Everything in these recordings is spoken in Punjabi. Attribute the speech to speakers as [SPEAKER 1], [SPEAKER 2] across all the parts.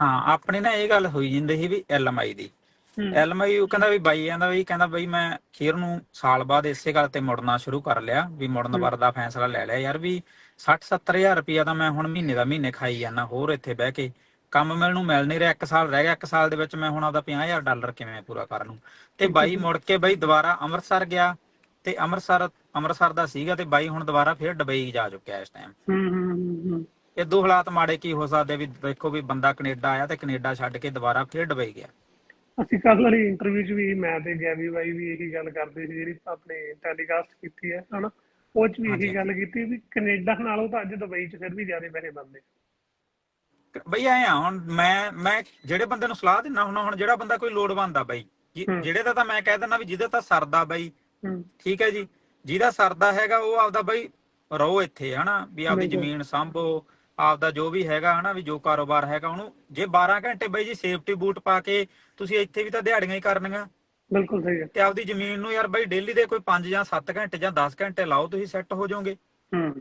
[SPEAKER 1] ਹਾਂ ਆਪਣੀ ਨਾ ਇਹ ਗੱਲ ਹੋਈ ਜਾਂਦੀ ਸੀ ਵੀ ਐਲਐਮਆਈ ਦੀ। ਐਲਐਮਆਈ ਉਹ ਕਹਿੰਦਾ ਵੀ ਬਾਈ ਕਹਿੰਦਾ ਵੀ ਕਹਿੰਦਾ ਬਈ ਮੈਂ ਖੀਰ ਨੂੰ ਸਾਲ ਬਾਅਦ ਇਸੇ ਗੱਲ ਤੇ ਮੁੜਨਾ ਸ਼ੁਰੂ ਕਰ ਲਿਆ ਵੀ ਮੁੜਨ। ਵਰ ਦਾ ਫੈਸਲਾ ਲੈ ਲਿਆ ਯਾਰ ਵੀ 60 70000 ਰੁਪਇਆ ਤਾਂ ਮੈਂ ਹੁਣ ਮਹੀਨੇ ਦਾ ਮਹੀਨੇ ਖਾਈ ਜਾਂਦਾ ਹੋਰ ਇੱਥੇ ਬਹਿ ਕੇ। ਕੰਮ ਮਿਲਣ ਨੂੰ ਮਿਲ ਨਹੀਂ ਰਿਹਾ ਇੱਕ ਸਾਲ ਰਹਿ ਗਿਆ ਇੱਕ ਸਾਲ ਦੇ ਵਿੱਚ ਮੈਂ ਹੁਣ ਆਪਦਾ 50000 ਡਾਲਰ ਕਿਵੇਂ ਪੂਰਾ ਕਰ ਲੂੰ ਤੇ ਬਾਈ ਮੁੜ ਕੇ ਬਾਈ ਦੁਬਾਰਾ ਅੰਮ੍ਰਿਤਸਰ ਗਿਆ ਤੇ ਅੰਮ੍ਰਿਤਸਰ ਅੰਮ੍ਰਿਤਸਰ ਦਾ ਸੀਗਾ ਤੇ ਬਾਈ ਹੁਣ ਦੁਬਾਰਾ ਫਿਰ ਦੁਬਈ ਜਾ ਚੁੱਕਿਆ ਇਸ ਟਾਈਮ
[SPEAKER 2] ਹੂੰ ਹੂੰ ਹੂੰ, ਹੂੰ।
[SPEAKER 1] ਇਦੋਂ ਹਾਲਾਤ ਮਾੜੇ ਕੀ ਹੋ ਸਕਦੇ ਵੀ ਦੇਖੋ ਵੀ ਬੰਦਾ ਕੈਨੇਡਾ ਆਇਆ ਤੇ ਕੈਨੇਡਾ ਛੱਡ ਕੇ ਦੁਬਾਰਾ ਫਿਰ ਦੁਬਈ ਗਿਆ
[SPEAKER 2] ਅਸੀਂ ਕੱਲ ਵਾਲੀ ਇੰਟਰਵਿਊ 'ਚ ਵੀ ਮੈਂ ਤੇ ਗੈਵੀ ਬਾਈ ਵੀ ਇਹੀ ਗੱਲ ਕਰਦੇ ਸੀ ਜਿਹੜੀ ਆਪਣੇ ਟੈਲੀਕਾਸਟ ਕੀਤੀ ਹੈ ਹਨਾ ਉਹ 'ਚ ਵੀ। ਇਹੀ ਗੱਲ ਕੀਤੀ ਵੀ ਕੈਨੇਡਾ ਨਾਲੋਂ ਤਾਂ ਅੱਜ ਦੁਬਈ 'ਚ ਫਿਰ ਵੀ ਜ਼ਿਆਦਾ ਪੈਸੇ ਬਣਦੇ
[SPEAKER 1] ਬਈ ਐ ਹੁਣ ਮੈਂ ਮੈਂ ਜਿਹੜੇ ਬੰਦੇ ਨੂੰ ਸਲਾਹ ਦਿੰਦਾ ਹੁਣ ਹੁਣ ਜਿਹੜਾ ਬੰਦਾ ਕੋਈ ਲੋੜਵੰਦ ਆ ਬਈ। ਜਿਹੜੇ ਦਾ ਤਾਂ ਮੈਂ ਕਹਿ ਦਿੰਦਾ ਵੀ ਜਿਹਦੇ ਤਾਂ ਸਰਦਾ ਬਈ ਠੀਕ ਹੈ ਜੀ ਜਿਹਦਾ ਸਰਦਾ ਹੈਗਾ ਉਹ ਆਪਦਾ ਬਈ ਰਹੋ ਇੱਥੇ ਹਨਾ ਵੀ ਆਪਦੀ। ਜ਼ਮੀਨ ਸੰਭੋ ਆਪਦਾ ਜੋ ਵੀ ਹੈਗਾ ਹਨਾ ਵੀ ਜੋ ਕਾਰੋਬਾਰ ਹੈਗਾ ਉਹਨੂੰ ਜੇ 12 ਘੰਟੇ ਬਈ ਜੀ ਸੇਫਟੀ ਬੂਟ ਪਾ ਕੇ ਤੁਸੀਂ ਇੱਥੇ ਵੀ ਤਾਂ ਦਿਹਾੜੀਆਂ ਹੀ ਕਰਨੀਆਂ।
[SPEAKER 2] ਬਿਲਕੁਲ ਸਹੀ ਹੈ
[SPEAKER 1] ਤੇ ਆਪਦੀ ਜ਼ਮੀਨ ਨੂੰ ਯਾਰ ਬਈ ਡੇਲੀ ਦੇ ਕੋਈ 5 ਜਾਂ 7 ਘੰਟੇ ਜਾਂ 10 ਘੰਟੇ ਲਾਓ ਤੁਸੀਂ ਸੈੱਟ ਹੋ ਜਾਓਗੇ।
[SPEAKER 2] ਹੂੰ।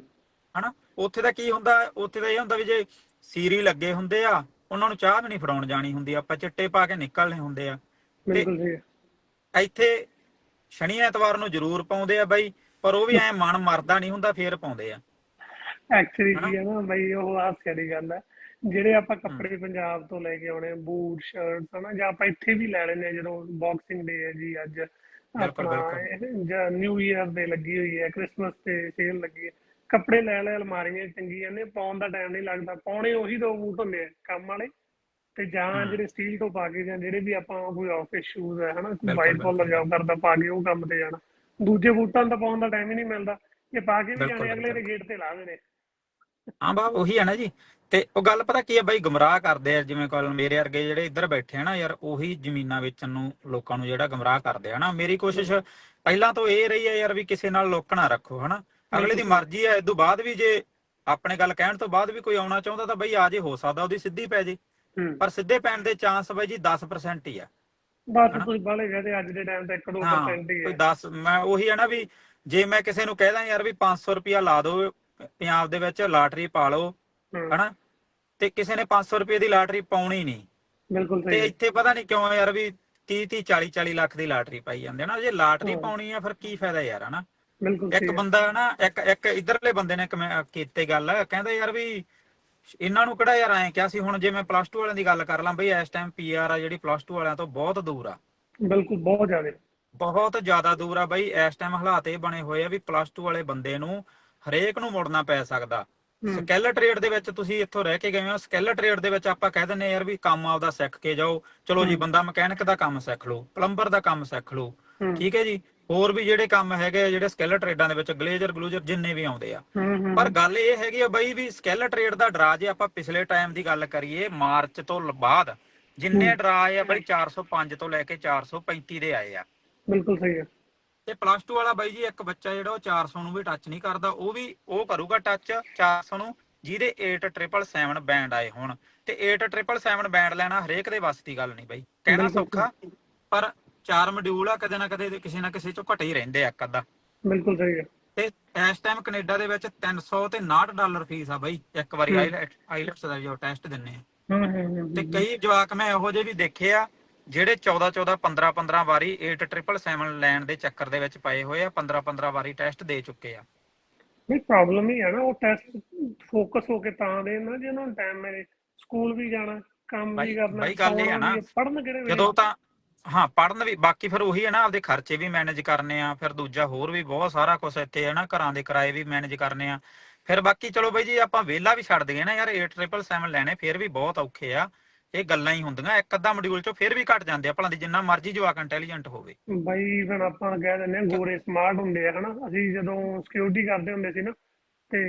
[SPEAKER 1] ਹਨਾ ਉੱਥੇ ਦਾ ਕੀ ਹੁੰਦਾ ਉੱਥੇ ਦਾ ਇਹ ਹੁੰਦਾ ਵੀ ਜੇ ਸੀਰੀ ਲੱਗੇ ਹੁੰਦੇ ਆ ਉਹਨਾਂ ਨੂੰ ਚਾਹ ਵੀ ਨਹੀਂ ਫੜਾਉਣ ਜਾਣੀ ਹੁੰਦੀ ਆਪਾਂ ਚਿੱਟੇ ਪਾ ਕੇ ਨਿਕਲਨੇ ਹੁੰਦੇ ਆ।
[SPEAKER 2] ਬਿਲਕੁਲ ਸਹੀ ਹੈ
[SPEAKER 1] ਇੱਥੇ ਸ਼ਨੀ ਐਤਵਾਰ ਨੂੰ ਜ਼ਰੂਰ ਪਾਉਂਦੇ ਆ ਬਾਈ ਪਰ ਉਹ ਵੀ ਐ ਮਨ ਮਰਦਾ ਨਹੀਂ ਹੁੰਦਾ ਫੇਰ ਪਾਉਂਦੇ ਆ।
[SPEAKER 2] ਐਕਚੁਅਲੀ? ਕੀ ਹੈ ਨਾ ਬਈ ਉਹ ਹਾਸਿਆ ਦੀ ਗੱਲ ਹੈ। ਜਿਹੜੇ ਆਪਾਂ ਕੱਪੜੇ ਪੰਜਾਬ ਤੋਂ ਲੈ ਕੇ ਆਉਣੇ ਬੂਟ ਸ਼ਰਟਸ ਹਨਾ ਜਾਂ ਆਪਾਂ ਇੱਥੇ ਵੀ ਲੈ ਲੈਨੇ ਜਦੋਂ ਬਾਕਸਿੰਗ ਡੇ ਹੈ ਜੀ ਅੱਜ ਆਪਣਾ ਨਿਊ ਇਅਰ ਦੇ ਲੱਗੀ ਹੋਈ ਹੈ ਕ੍ਰਿਸਮਸ ਤੇ ਸੇਲ ਲੱਗੀ ਹੈ। ਕੱਪੜੇ ਲੈ ਲੈ ਅਲਮਾਰੀਆਂ 'ਚ ਚੰਗੀ ਜਾਂਦੇ ਪਾਉਣ ਦਾ ਟਾਈਮ ਨਹੀਂ ਲੱਗਦਾ। ਪਾਉਣੇ ਉਹੀ ਦੋ ਬੂਟ ਹੁੰਦੇ ਆ ਕੰਮ ਵਾਲੇ। ਤੇ ਜਾਂ। ਜਿਹੜੇ ਸਟੀਲ ਤੋਂ ਪਾ ਕੇ ਜਾਂ ਜਿਹੜੇ ਵੀ ਆਪਾਂ ਕੋਈ ਆਫਿਸ ਸ਼ੂਜ਼ ਹੈ ਹਨਾ ਕੋਈ ਵਾਈਟ ਕਾਲਰ। ਜੌਬ ਕਰਦਾ ਪਾ ਕੇ ਉਹ ਕੰਮ ਤੇ ਜਾਣਾ। ਦੂਜੇ ਬੂਟਾਂ ਨੂੰ ਤਾਂ ਪਾਉਣ ਦਾ ਟਾਈਮ ਹੀ ਨਹੀਂ ਮਿਲਦਾ। ਇਹ ਪਾ ਕੇ ਵੀ ਜਾਣੇ ਅਗਲੇ ਦੇ। ਗੇਟ ਤੇ ਲਾ ਦੇਣੇ।
[SPEAKER 1] ਹਾਂ ਬਾ ਉਹੀ ਹੈ ਨਾ ਜੀ। ਤੇ ਉਹ ਗੱਲ ਪਤਾ ਕੀ ਹੈ ਬਾਈ ਗਮਰਾਹ ਕਰਦੇ ਆ ਜਿਵੇਂ ਕੋਲ ਮੇਰੇ ਵਰਗੇ ਜਿਹੜੇ ਇੱਧਰ ਬੈਠੇ ਆ ਨਾ ਯਾਰ ਉਹੀ ਜ਼ਮੀਨਾਂ ਵੇਚਣ ਨੂੰ ਲੋਕਾਂ ਨੂੰ ਜਿਹੜਾ ਗਮਰਾਹ ਕਰਦੇ ਆ ਨਾ। ਮੇਰੀ ਕੋਸ਼ਿਸ਼ ਪਹਿਲਾਂ ਤੋਂ ਇਹ ਰਹੀ ਹੈ ਯਾਰ ਵੀ ਕਿਸੇ ਨਾਲ ਲੋਕ ਨਾ ਰੱਖੋ ਹਨਾ। ਅਗਲੇ ਦੀ। ਮਰਜ਼ੀ ਹੈ ਇਦੋਂ ਬਾਅਦ ਵੀ ਜੇ ਆਪਣੇ ਗੱਲ ਕਹਿਣ ਤੋਂ ਬਾਅਦ ਵੀ ਕੋਈ ਆਉਣਾ ਚਾਹੁੰਦਾ ਤਾਂ ਬਈ ਆ ਜੇ ਹੋ ਸਕਦਾ ਉਹਦੀ ਸਿੱਧੀ ਪੈ ਜੇ। ਪਰ ਸਿੱਧੇ ਪੈਣ ਦੇ ਚਾਂਸ ਬਾਈ ਜੀ 10% ਹੀ ਆ
[SPEAKER 2] ਬਸ
[SPEAKER 1] ਹਨਾ?
[SPEAKER 2] ਤੁਸੀਂ ਬਾਲੇ ਕਹਦੇ ਅੱਜ ਦੇ ਟਾਈਮ ਤੇ 1-2%
[SPEAKER 1] ਹਾਂ
[SPEAKER 2] ਹੀ
[SPEAKER 1] ਕੋਈ
[SPEAKER 2] ਹੈ
[SPEAKER 1] 10 ਮੈਂ ਉਹੀ ਹੈ ਨਾ ਵੀ ਜੇ ਮੈਂ ਕਿਸੇ ਨੂੰ ਕਹਿਦਾ ਯਾਰ ਵੀ 500 ਰੁਪਿਆ ਲਾ ਦਿਓ ਪੰਜਾਬ ਦੇ ਵਿੱਚ ਲਾਟਰੀ ਪਾ ਲਓ ਹਨਾ? ਤੇ ਕਿਸੇ ਨੇ 500 ਰੁਪਏ ਦੀ ਲਾਟਰੀ ਪਾਉਣੀ ਨਹੀਂ।
[SPEAKER 2] ਬਿਲਕੁਲ
[SPEAKER 1] ਤੇ
[SPEAKER 2] ਸਹੀ।
[SPEAKER 1] ਇੱਥੇ ਪਤਾ ਨਹੀਂ ਕਿਉਂ ਯਾਰ ਵੀ 30 30 40 40 ਲੱਖ ਦੀ ਲਾਟਰੀ ਪਾਈ ਜਾਂਦੇ ਨਾ। ਜੇ ਲਾਟਰੀ। ਪਾਉਣੀ ਆ ਫਿਰ ਕੀ ਫਾਇਦਾ ਯਾਰ ਹਨਾ?
[SPEAKER 2] ਬਿਲਕੁਲ
[SPEAKER 1] ਇੱਕ। ਬੰਦਾ ਨਾ ਇੱਕ ਇੱਕ ਇਧਰਲੇ ਬੰਦੇ ਨੇ ਕੀਤੇ ਗੱਲ ਕਹਿੰਦਾ ਯਾਰ ਵੀ ਇਹਨਾਂ ਨੂੰ ਕਿਹੜਾ ਯਾਰ ਐਂ ਕਿਹਾ ਸੀ ਹੁਣ ਜੇ ਮੈਂ ਪਲੱਸ 2 ਵਾਲਿਆਂ ਦੀ ਗੱਲ ਕਰ ਲਾਂ ਬਈ ਇਸ ਟਾਈਮ ਪੀਆਰ ਆ ਜਿਹੜੀ ਪਲੱਸ 2 ਵਾਲਿਆਂ ਤੋਂ ਬਹੁਤ ਦੂਰ ਆ।
[SPEAKER 2] ਬਿਲਕੁਲ ਬਹੁਤ ਜ਼ਿਆਦਾ।
[SPEAKER 1] ਬਹੁਤ ਜ਼ਿਆਦਾ ਦੂਰ ਆ ਬਈ ਇਸ ਟਾਈਮ ਹਾਲਾਤ ਇਹ ਬਣੇ ਹੋਏ ਆ ਵੀ ਪਲੱਸ 2 ਵਾਲੇ ਬੰਦੇ ਨੂੰ ਹਰੇਕ ਨੂੰ ਮੁੜਨਾ ਪੈ ਸਕਦਾ। ਸਕਿੱਲ ਟ੍ਰੇਡ ਦੇ ਵਿੱਚ ਤੁਸੀਂ ਇੱਥੋਂ ਰਹਿ ਕੇ ਗਏ ਹੋ। ਸਕਿੱਲ ਟ੍ਰੇਡ ਦੇ ਵਿੱਚ ਆਪਾਂ ਕਹਿ ਦਿੰਨੇ ਯਾਰ ਵੀ ਕੰਮ ਆਪਦਾ ਸਿੱਖ ਕੇ ਜਾਓ। ਚਲੋ ਜੀ। ਬੰਦਾ ਮਕੈਨਿਕ ਦਾ ਕੰਮ ਸਿੱਖ ਲਓ ਪਲੰਬਰ ਦਾ ਕੰਮ ਸਿੱਖ ਲਓ ਠੀਕ ਹੈ ਜੀ? ਹੋਰ ਵੀ ਜਿਹੜੇ ਕੰਮ ਹੈਗੇ ਆ, ਜਿਹੜੇ ਸਕਿੱਲ ਟ੍ਰੇਡਾਂ ਦੇ ਵਿੱਚ ਗਲੇਜ਼ਰ ਗਲੂਜਰ ਜਿੰਨੇ ਵੀ ਆਉਂਦੇ ਆ। ਪਰ ਗੱਲ ਇਹ ਹੈਗੀ ਆ ਬਈ ਵੀ ਸਕਿੱਲ ਟ੍ਰੇਡ ਦਾ ਡਰਾ ਜੇ ਆਪਾਂ ਪਿਛਲੇ ਟਾਈਮ ਦੀ ਗੱਲ ਕਰੀਏ ਮਾਰਚ ਤੋਂ ਬਾਅਦ ਜਿੰਨੇ। ਡਰਾ ਆਏ ਆ ਬਈ 405 ਤੋਂ ਲੈ ਕੇ 435 ਦੇ ਆਏ ਆ।
[SPEAKER 2] ਬਿਲਕੁਲ ਸਹੀ ਹੈ
[SPEAKER 1] ਤੇ ਪਲੱਸ 2 ਵਾਲਾ ਬਾਈ ਜੀ ਇੱਕ ਬੱਚਾ ਜਿਹੜਾ ਉਹ 400 ਨੂੰ ਵੀ ਟੱਚ ਨਹੀਂ ਕਰਦਾ ਉਹ ਵੀ ਉਹ ਕਰੂਗਾ ਟੱਚ 400 ਨੂੰ ਜਿਹਦੇ 8777 ਬੈਂਡ ਆਏ ਹੋਣ। ਤੇ 8777 ਬੈਂਡ ਲੈਣਾ ਹਰੇਕ ਦੇ ਵੱਸ ਦੀ ਗੱਲ ਨਹੀਂ ਬਾਈ। ਕਹਿਣਾ। ਸੌਖਾ ਪਰ ਚਾਰ ਮੋਡਿਊਲ ਆ ਕਦੇ ਨਾ ਕਦੇ ਕਿਸੇ ਨਾ ਕਿਸੇ ਚੋਂ ਘਟੇ ਹੀ ਰਹਿੰਦੇ ਆ ਇੱਕ ਅੱਧਾ।
[SPEAKER 2] ਬਿਲਕੁਲ ਸਹੀ ਹੈ
[SPEAKER 1] ਤੇ ਇਸ ਟਾਈਮ ਕੈਨੇਡਾ ਦੇ ਵਿੱਚ 300 ਤੇ 69 ਡਾਲਰ ਫੀਸ ਆ ਬਾਈ ਇੱਕ ਵਾਰੀ। ਆਈਲੈਟਸ ਦਾ ਜੋ ਟੈਸਟ ਦਿੰਨੇ ਆ।
[SPEAKER 2] ਹੂੰ ਹੂੰ ਹੂੰ,
[SPEAKER 1] ਤੇ ਕਈ ਜਵਾਕ ਮੈਂ ਇਹੋ ਜਿਹੇ ਵੀ ਦੇਖੇ ਆ ਜਿਹੜੇ 14 14 15 15 ਵਾਰੀ 8777 ਲੈਣ ਦੇ ਚੱਕਰ ਦੇ ਵਿੱਚ ਪਏ ਹੋਏ ਆ 15 15 ਵਾਰੀ ਟੈਸਟ ਦੇ ਚੁੱਕੇ ਆ।
[SPEAKER 2] ਨਹੀਂ ਪ੍ਰੋਬਲਮ ਹੀ ਹੈ ਨਾ ਉਹ ਟੈਸਟ ਫੋਕਸ ਹੋ ਕੇ ਤਾਂ ਦੇ ਨਾ ਜੇ ਉਹਨਾਂ ਨੂੰ ਟਾਈਮ ਮਿਲੇ। ਸਕੂਲ ਵੀ ਜਾਣਾ ਕੰਮ ਵੀ ਕਰਨਾ
[SPEAKER 1] ਬਾਈ ਗੱਲ ਇਹ ਆ ਨਾ,
[SPEAKER 2] ਪੜਨ ਕਿਹੜੇ ਵੇਲੇ
[SPEAKER 1] ਜਦੋਂ ਤਾਂ ਹਾਂ ਪੜਨ ਵੀ ਬਾਕੀ ਫਿਰ ਉਹੀ ਹੈ ਨਾ ਆਪਦੇ ਖਰਚੇ ਵੀ ਮੈਨੇਜ ਕਰਨੇ ਆ ਫਿਰ ਦੂਜਾ ਹੋਰ ਵੀ ਬਹੁਤ ਸਾਰਾ ਕੁਝ ਇੱਥੇ ਹੈ ਨਾ ਘਰਾਂ ਦੇ ਕਿਰਾਏ ਵੀ ਮੈਨੇਜ ਕਰਨੇ ਆ। ਫਿਰ ਬਾਕੀ ਚਲੋ ਬਈ ਜੀ ਆਪਾਂ ਵਿਹਲਾ ਵੀ ਛੱਡ ਦਈਏ ਨਾ ਯਾਰ 8777 ਲੈਣੇ ਫਿਰ ਵੀ ਬਹੁਤ ਔਖੇ ਆ। ਇਹ ਗੱਲਾਂ ਹੀ ਹੁੰਦੀਆਂ ਇੱਕ ਅੱਧਾ ਮੋਡਿਊਲ ਚੋਂ ਫਿਰ ਵੀ ਘਟ ਜਾਂਦੇ ਆ ਭਲਾਂ ਦੀ ਜਿੰਨਾ ਮਰਜ਼ੀ ਜਵਾਕ ਇੰਟੈਲੀਜੈਂਟ ਹੋਵੇ।
[SPEAKER 2] ਬਾਈ ਫਿਰ ਆਪਾਂ ਕਹਿ ਦਿੰਦੇ ਆ ਗੋਰੇ ਸਮਾਰਟ ਹੁੰਦੇ ਆ ਹਨਾ? ਅਸੀਂ ਜਦੋਂ ਸਿਕਿਉਰਿਟੀ ਕਰਦੇ ਹੁੰਦੇ ਸੀ ਨਾ ਤੇ।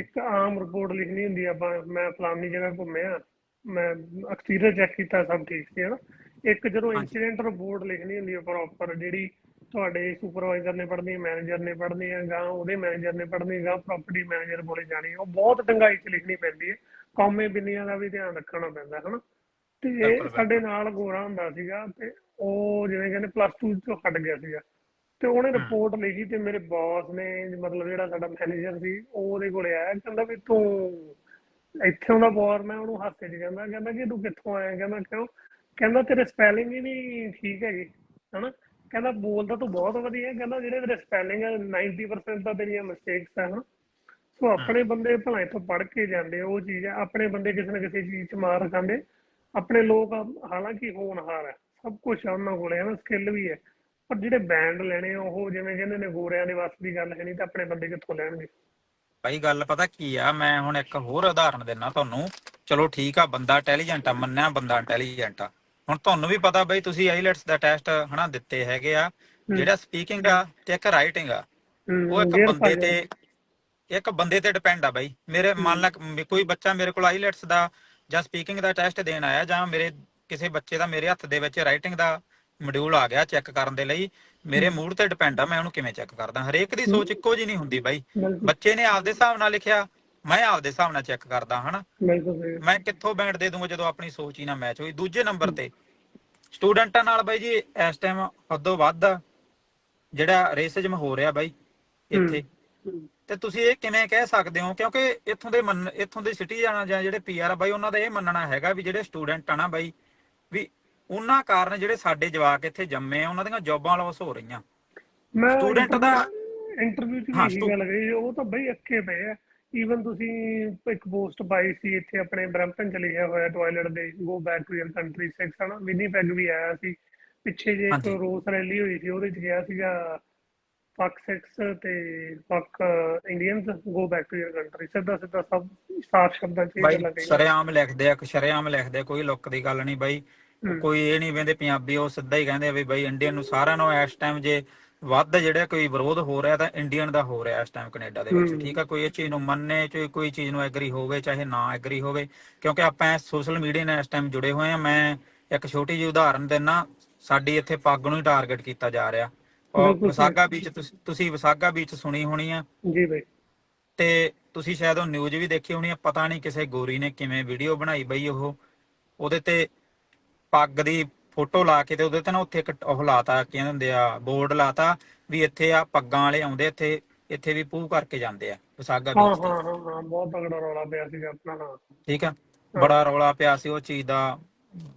[SPEAKER 2] ਇੱਕ ਆਮ ਰਿਪੋਰਟ ਲਿਖਣੀ ਹੁੰਦੀ ਆ ਆਪਾਂ ਮੈਂ ਫਲਾਨੀ ਜਗ੍ਹਾ ਘੁੰਮਿਆ ਮੈਂ ਐਕਸਪੀਰੀਅੰਸ ਚੈੱਕ ਕੀਤਾ ਸਭ ਠੀਕ ਸੀ ਹਨਾ? ਇੱਕ ਜਦੋਂ। ਇਨਸੀਡੈਂਟ ਰਿਪੋਰਟ ਲਿਖਣੀ ਹੁੰਦੀ ਆ ਪ੍ਰੋਪਰ ਜਿਹੜੀ ਤੁਹਾਡੇ ਸੁਪਰਵਾਈਜ਼ਰ ਨੇ ਪੜ੍ਹਨੀ ਹੈ ਮੈਨੇਜਰ ਨੇ ਪੜ੍ਹਨੀ ਹੈ ਗਾਂ ਉਹਦੇ ਮੈਨੇਜਰ ਨੇ ਪੜ੍ਹਨੀ ਹੈ ਗਾਂ ਪ੍ਰਾਪਰਟੀ ਮੈਨੇਜਰ ਕੋਲੇ ਜਾਣੀ ਹੈ ਉਹ ਬਹੁਤ ਡੰਗਾਈ ਚ ਲਿਖਣੀ ਪੈਂਦੀ ਹੈ ਕੌਮੇ ਬਿੰਨੀਆਂ ਦਾ ਵੀ ਧਿਆਨ ਰੱਖਣਾ ਪੈਂਦਾ ਹਨਾ? ਤੇ ਸਾਡੇ ਨਾਲ ਗੋਰਾ ਹੁੰਦਾ ਸੀਗਾ ਤੇ ਉਹ ਜਿਵੇਂ ਕਹਿੰਦੇ ਪਲੱਸ 2 ਚੋਂ ਹਟ ਗਿਆ ਸੀਗਾ। ਤੇ ਉਹਨੇ। ਰਿਪੋਰਟ ਲਿਖੀ ਤੇ ਮੇਰੇ ਬੌਸ ਨੇ ਮਤਲਬ ਜਿਹੜਾ ਸਾਡਾ ਮੈਨੇਜਰ ਸੀ ਉਹ ਉਹਦੇ ਕੋਲੇ ਆਇਆ ਕਹਿੰਦਾ ਵੀ ਤੂੰ ਇੱਥੋਂ ਦਾ ਫੋਰਨ ਹੈ ਉਹਨੂੰ ਹਾਸੇ 'ਚ ਕਹਿੰਦਾ ਕਹਿੰਦਾ ਕਿ ਤੂੰ ਕਿੱਥੋਂ ਆਇਆ? ਕਹਿੰਦਾ ਕਿਉਂ ਕਹਿੰਦਾ ਤੇਰੇ ਸਪੈਲਿੰਗ ਹੀ ਨਹੀਂ ਠੀਕ ਹੈਗੀ ਹਨਾ? ਕਹਿੰਦਾ ਬੋਲਦਾ ਤੂੰ ਬਹੁਤ ਵਧੀਆ ਕਹਿੰਦਾ ਜਿਹੜੇ ਤੇਰੇ ਸਪੈਲਿੰਗ ਹੈ 90% ਤਾਂ ਤੇਰੀਆਂ ਮਿਸਟੇਕਸ ਹੈ ਹਨਾ? ਸੋ ਆਪਣੇ ਬੰਦੇ ਭਲਾ ਇੱਥੋਂ ਪੜ੍ਹ ਕੇ ਜਾਂਦੇ ਉਹ ਚੀਜ਼ ਹੈ ਆਪਣੇ ਬੰਦੇ ਕਿਸੇ ਨਾ ਕਿਸੇ ਚੀਜ਼ 'ਚ ਮਾਰ ਖਾਂਦੇ। ਆਪਣੇ ਲੋਕ ਹਾਲਾਂਕਿ ਹੋਣਹਾਰ ਹੈ ਸਭ ਕੁਝ ਉਹਨਾਂ ਕੋਲੇ ਹੈ ਨਾ ਸਕਿੱਲ ਵੀ ਹੈ। ਪਰ ਜਿਹੜੇ ਬੈਂਡ ਲੈਣੇ ਆ ਉਹ ਜਿਵੇਂ ਕਹਿੰਦੇ ਨੇ ਗੋਰਿਆਂ ਦੇ ਵੱਸ ਦੀ ਗੱਲ ਹੈ ਨਹੀਂ ਤਾਂ ਆਪਣੇ ਬੰਦੇ ਕਿੱਥੋਂ ਲੈਣਗੇ?
[SPEAKER 1] ਭਾਈ ਗੱਲ ਪਤਾ ਕੀ ਆ ਮੈਂ ਹੁਣ ਇੱਕ ਹੋਰ ਉਦਾਹਰਨ ਦਿੰਨਾ ਤੁਹਾਨੂੰ। ਚਲੋ ਠੀਕ ਆ ਬੰਦਾ ਇੰਟੈਲੀਜੈਂਟ ਆ ਮੰਨਿਆ ਬੰਦਾ ਇੰਟੈਲੀਜੈਂਟ ਆ। ਹੁਣ ਤੁਹਾਨੂੰ ਵੀ ਪਤਾ ਬਈ ਤੁਸੀਂ ਆਈਲੈਟਸ ਦਾ ਟੈਸਟ ਹਨਾ ਦਿੱਤੇ ਹੈਗੇ ਆ। ਜਿਹੜਾ ਸਪੀਕਿੰਗ ਆ ਤੇ ਇੱਕ ਰਾਈਟਿੰਗ ਆ। ਉਹ ਇੱਕ ਬੰਦੇ ਤੇ ਇੱਕ ਬੰਦੇ ਤੇ ਡਿਪੈਂਡ ਆ ਬਾਈ। ਮੇਰੇ ਮੰਨ ਲਾ ਕੋਈ ਬੱਚਾ ਮੇਰੇ ਕੋਲ ਆਈਲੈਟਸ ਦਾ ਜਾਂ ਸਪੀਕਿੰਗ ਦਾ ਟੈਸਟ ਦੇਣ ਆਇਆ ਜਾਂ ਮੇਰੇ ਕਿਸੇ ਬੱਚੇ ਦਾ ਮੇਰੇ ਹੱਥ ਦੇ ਵਿੱਚ ਰਾਈਟਿੰਗ ਦਾ ਮੋਡਿਊਲ ਆ ਗਿਆ ਚੈੱਕ ਕਰਨ ਦੇ ਲਈ ਮੇਰੇ ਮੂਡ ਤੇ ਡਿਪੈਂਡ ਆ ਮੈਂ ਉਹਨੂੰ ਕਿਵੇਂ ਚੈੱਕ ਕਰਦਾ? ਹਰੇਕ ਦੀ ਸੋਚ ਇੱਕੋ ਜੀ ਨਹੀਂ ਹੁੰਦੀ ਬਾਈ। ਬੱਚੇ ਨੇ ਆਪਦੇ ਹਿਸਾਬ ਨਾਲ ਲਿਖਿਆ ਮੈਂ ਆਪਦੇ ਹਿਸਾਬ ਨਾਲ ਚੈੱਕ ਕਰਦਾ ਹਨਾ। ਮੈਂ ਕਿੱਥੋਂ ਬੈਂਡ ਦੇ ਦੂੰਗਾ ਜਦੋਂ ਆਪਣੀ ਸੋਚ ਹੀ ਨਾ ਮੈਚ ਹੋਈ? ਦੂਜੇ ਨੰਬਰ ਤੇ ਸਟੂਡੈਂਟਾਂ ਨਾਲ ਬਾਈ ਜੀ ਇਸ ਟਾਈਮ ਹੱਦੋਂ ਵੱਧ ਜਿਹੜਾ ਰੇਸਿਜ਼ਮ ਹੋ ਰਿਹਾ ਬਾਈ ਇੱਥੇ। ਤੇ ਤੁਸੀਂ ਇਹ ਕਿਵੇਂ ਕਹਿ ਸਕਦੇ ਹੋ? ਕਿਉਂਕਿ ਇੱਥੋਂ ਦੇ ਮੰਨ ਇੱਥੋਂ ਦੇ ਸਿਟੀਜ਼ਨ ਜਾਂ ਜਿਹੜੇ ਪੀਆਰ ਬਾਈ ਉਹਨਾਂ ਦਾ ਇਹ ਮੰਨਣਾ ਹੈਗਾ ਵੀ ਜਿਹੜੇ ਸਟੂਡੈਂਟ ਆ ਨਾ ਬਾਈ ਵੀ ਉਹਨਾਂ ਕਾਰਨ ਜਿਹੜੇ ਸਾਡੇ ਜਵਾਕ ਇੱਥੇ ਜੰਮੇ ਆ ਉਹਨਾਂ ਦੀਆਂ ਜੌਬਾਂ ਲਾਸ ਹੋ ਰਹੀਆਂ। Student ਦਾ-
[SPEAKER 2] ਇੰਟਰਵਿਊ 'ਚ ਵੀ ਗੱਲ ਕਹੀ ਉਹ ਤਾਂ ਬਈ ਅੱਕੇ ਪਏ ਆ। ਈਵਨ ਤੁਸੀਂ ਇੱਕ ਪੋਸਟ ਪਾਈ ਸੀ ਇੱਥੇ ਆਪਣੇ ਬ੍ਰੈਂਪਟਨ ਚ ਲਿਖਿਆ ਹੋਇਆ ਟਾਇਲਟ ਦੇ go back to your country 6 ਹਨਾ ਵਿਨੀਪੈਗ ਵੀ ਆਇਆ ਸੀ। ਪਿੱਛੇ ਜੇ ਇੱਕ। ਰੋਸ ਰੈਲੀ ਹੋਈ ਸੀ ਉਹਦੇ ਚ ਗਿਆ ਸੀਗਾ ਫੱਕ 6 ਤੇ fuck Indians go back to your country ਸਿੱਧਾ ਸਿੱਧਾ ਸਭ ਸਾਫ਼ ਸ਼ਬਦਾਂ ਚ ਇਹ ਕਹੀਆਂ।
[SPEAKER 1] ਸ਼ਰੇਆਮ ਲਿਖਦੇ ਆ ਸ਼ਰੇਆਮ ਲਿਖਦੇ ਕੋਈ ਲੁੱਕ ਦੀ ਗੱਲ ਨਹੀਂ ਬਾਈ। ਕੋਈ ਇਹ ਨਹੀਂ ਵੇਂਦੇ ਪੰਜਾਬੀ ਉਹ ਸਿੱਧਾ ਹੀ ਕਹਿੰਦੇ ਆ ਵੀ ਬਾਈ ਇੰਡੀਅਨ ਨੂੰ ਸਾਰਿਆਂ ਨੂੰ ਇਸ ਟਾਈਮ ਜੇ ਵੱਧ ਜਿਹੜਾ ਕੋਈ ਵਿਰੋਧ ਹੋ ਰਿਹਾ ਤਾਂ ਇੰਡੀਅਨ ਦਾ ਹੋ ਰਿਹਾ ਇਸ ਟਾਈਮ ਕੈਨੇਡਾ ਦੇ ਵਿੱਚ। ਠੀਕ ਆ? ਕੋਈ ਇਹ ਚੀਜ਼ ਨੂੰ ਮੰਨੇ ਚਾਹੇ ਕੋਈ ਚੀਜ਼ ਨੂੰ ਐਗਰੀ ਹੋਵੇ ਚਾਹੇ ਨਾ ਐਗਰੀ ਹੋਵੇ ਕਿਉਂਕਿ ਆਪਾਂ ਸੋਸ਼ਲ ਮੀਡੀਆ ਨਾਲ ਇਸ ਟਾਈਮ ਜੁੜੇ ਹੋਏ ਆ। ਮੈਂ ਇੱਕ ਛੋਟੀ ਜਿਹੀ ਉਦਾਹਰਨ ਦਿੰਨਾ ਸਾਡੀ ਇੱਥੇ ਪੱਗ ਨੂੰ ਹੀ ਟਾਰਗੇਟ ਕੀਤਾ ਜਾ ਰਿਹਾ। ਔਰ
[SPEAKER 2] ਬਿਲਕੁਲ ਸਹੀ।
[SPEAKER 1] ਬੀਚ ਤੁਸੀਂ- ਤੁਸੀਂ ਵਿਸਾਗਾ ਬੀਚ ਸੁਣੀ ਹੋਣੀ ਆ।
[SPEAKER 2] ਜੀ ਬਈ।
[SPEAKER 1] ਤੇ ਤੁਸੀਂ ਸ਼ਾਇਦ ਉਹ ਨਿਊਜ਼ ਵੀ ਦੇਖੀ ਹੋਣੀ ਆ ਪਤਾ ਨਹੀਂ ਕਿਸੇ ਗੋਰੀ ਨੇ ਕਿਵੇਂ ਵੀਡੀਓ ਬਣਾਈ ਬਈ ਉਹ। ਉਹਦੇ ਤੇ ਪੱਗ ਦੀ ਫੋਟੋ ਲਾ ਕੇ ਤੇ ਉਹਦੇ ਤੇ ਨਾ ਉੱਥੇ ਇੱਕ ਉਹ ਲਾਤਾ ਕੀ ਹੁੰਦੇ ਆ ਬੋਰਡ ਲਾਤਾ ਵੀ ਇੱਥੇ ਆ ਪੱਗਾਂ ਵਾਲੇ ਆਉਂਦੇ ਇੱਥੇ ਇੱਥੇ ਵੀ ਪੂਹ ਕਰਕੇ ਜਾਂਦੇ ਆ ਵਿਸਾਗਾ
[SPEAKER 2] ਹਾਂ
[SPEAKER 1] ਬੀਚ ਤੇ।
[SPEAKER 2] ਹਾਂ ਹਾਂ ਹਾਂ ਬਹੁਤ ਤਗੜਾ ਰੌਲਾ ਪਿਆ ਸੀਗਾ ਆਪਣਾ ਹਾਂ
[SPEAKER 1] ਠੀਕ ਆ? ਬੜਾ ਰੌਲਾ ਪਿਆ ਸੀ ਉਹ ਚੀਜ਼ ਦਾ।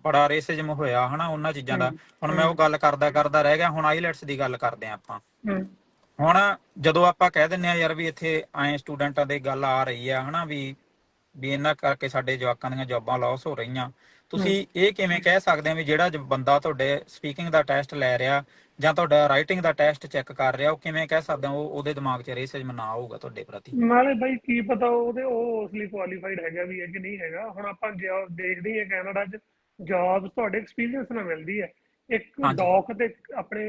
[SPEAKER 1] ਬੜਾ ਰੇਸਿਜ਼ਮ ਹੋਇਆ ਹਨਾ ਉਹਨਾਂ ਚੀਜ਼ਾਂ ਦਾ। ਹੁਣ ਮੈਂ ਉਹ ਗੱਲ ਕਰਦਾ ਕਰਦਾ ਰਹਿ ਗਿਆ ਹੁਣ ਆਈਲੈਟਸ ਦੀ ਗੱਲ ਕਰਦੇ ਆ ਆਪਾਂ। ਹੁਣ ਜਦੋਂ ਆਪਾਂ ਕਹਿ ਦਿੰਨੇ ਆ ਯਾਰ ਵੀ ਇੱਥੇ ਐ ਸਟੂਡੈਂਟਾਂ ਦੀ ਗੱਲ ਆ ਰਹੀ ਆ ਹਨਾ ਵੀ ਵੀ ਇਹਨਾਂ ਕਰਕੇ ਸਾਡੇ ਜਵਾਕਾਂ ਦੀਆਂ ਜੌਬਾਂ ਲਾਸ ਹੋ ਰਹੀਆਂ। ਤੁਸੀਂ ਇਹ ਕਿਵੇਂ ਕਹਿ ਸਕਦੇ ਆ ਵੀ ਜਿਹੜਾ ਬੰਦਾ ਤੁਹਾਡੇ ਸਪੀਕਿੰਗ ਦਾ ਟੈਸਟ ਲੈ ਰਿਹਾ ਜਾਂ ਤੁਹਾਡਾ ਰਾਈਟਿੰਗ ਦਾ ਟੈਸਟ ਚੈੱਕ ਕਰ ਰਿਹਾ ਉਹ ਕਿਵੇਂ ਕਹਿ ਸਕਦੇ ਆ ਉਹ ਉਹਦੇ ਦਿਮਾਗ 'ਚ ਰੇਸਿਜ਼ਮ ਨਾ ਆਊਗਾ ਤੁਹਾਡੇ ਪ੍ਰਤੀ?
[SPEAKER 2] ਨਾਲੇ ਬਾਈ ਕੀ ਪਤਾ ਉਹਦੇ ਉਹ ਉਸ ਲਈ ਕੁਆਲੀਫਾਈਡ ਹੈਗਾ ਵੀ ਹੈ ਕਿ ਨਹੀਂ ਹੈਗਾ। ਹੁਣ ਆਪਾਂ ਦੇਖਦੇ ਹਾਂ ਕੈਨੇਡਾ 'ਚ। ਜੌਬ ਤੁਹਾਡੇ ਐਕਸਪੀਰੀਅੰਸ ਨਾਲ ਮਿਲਦੀ ਹੈ ਇੱਕ। ਡੌਕ ਤੇ ਆਪਣੇ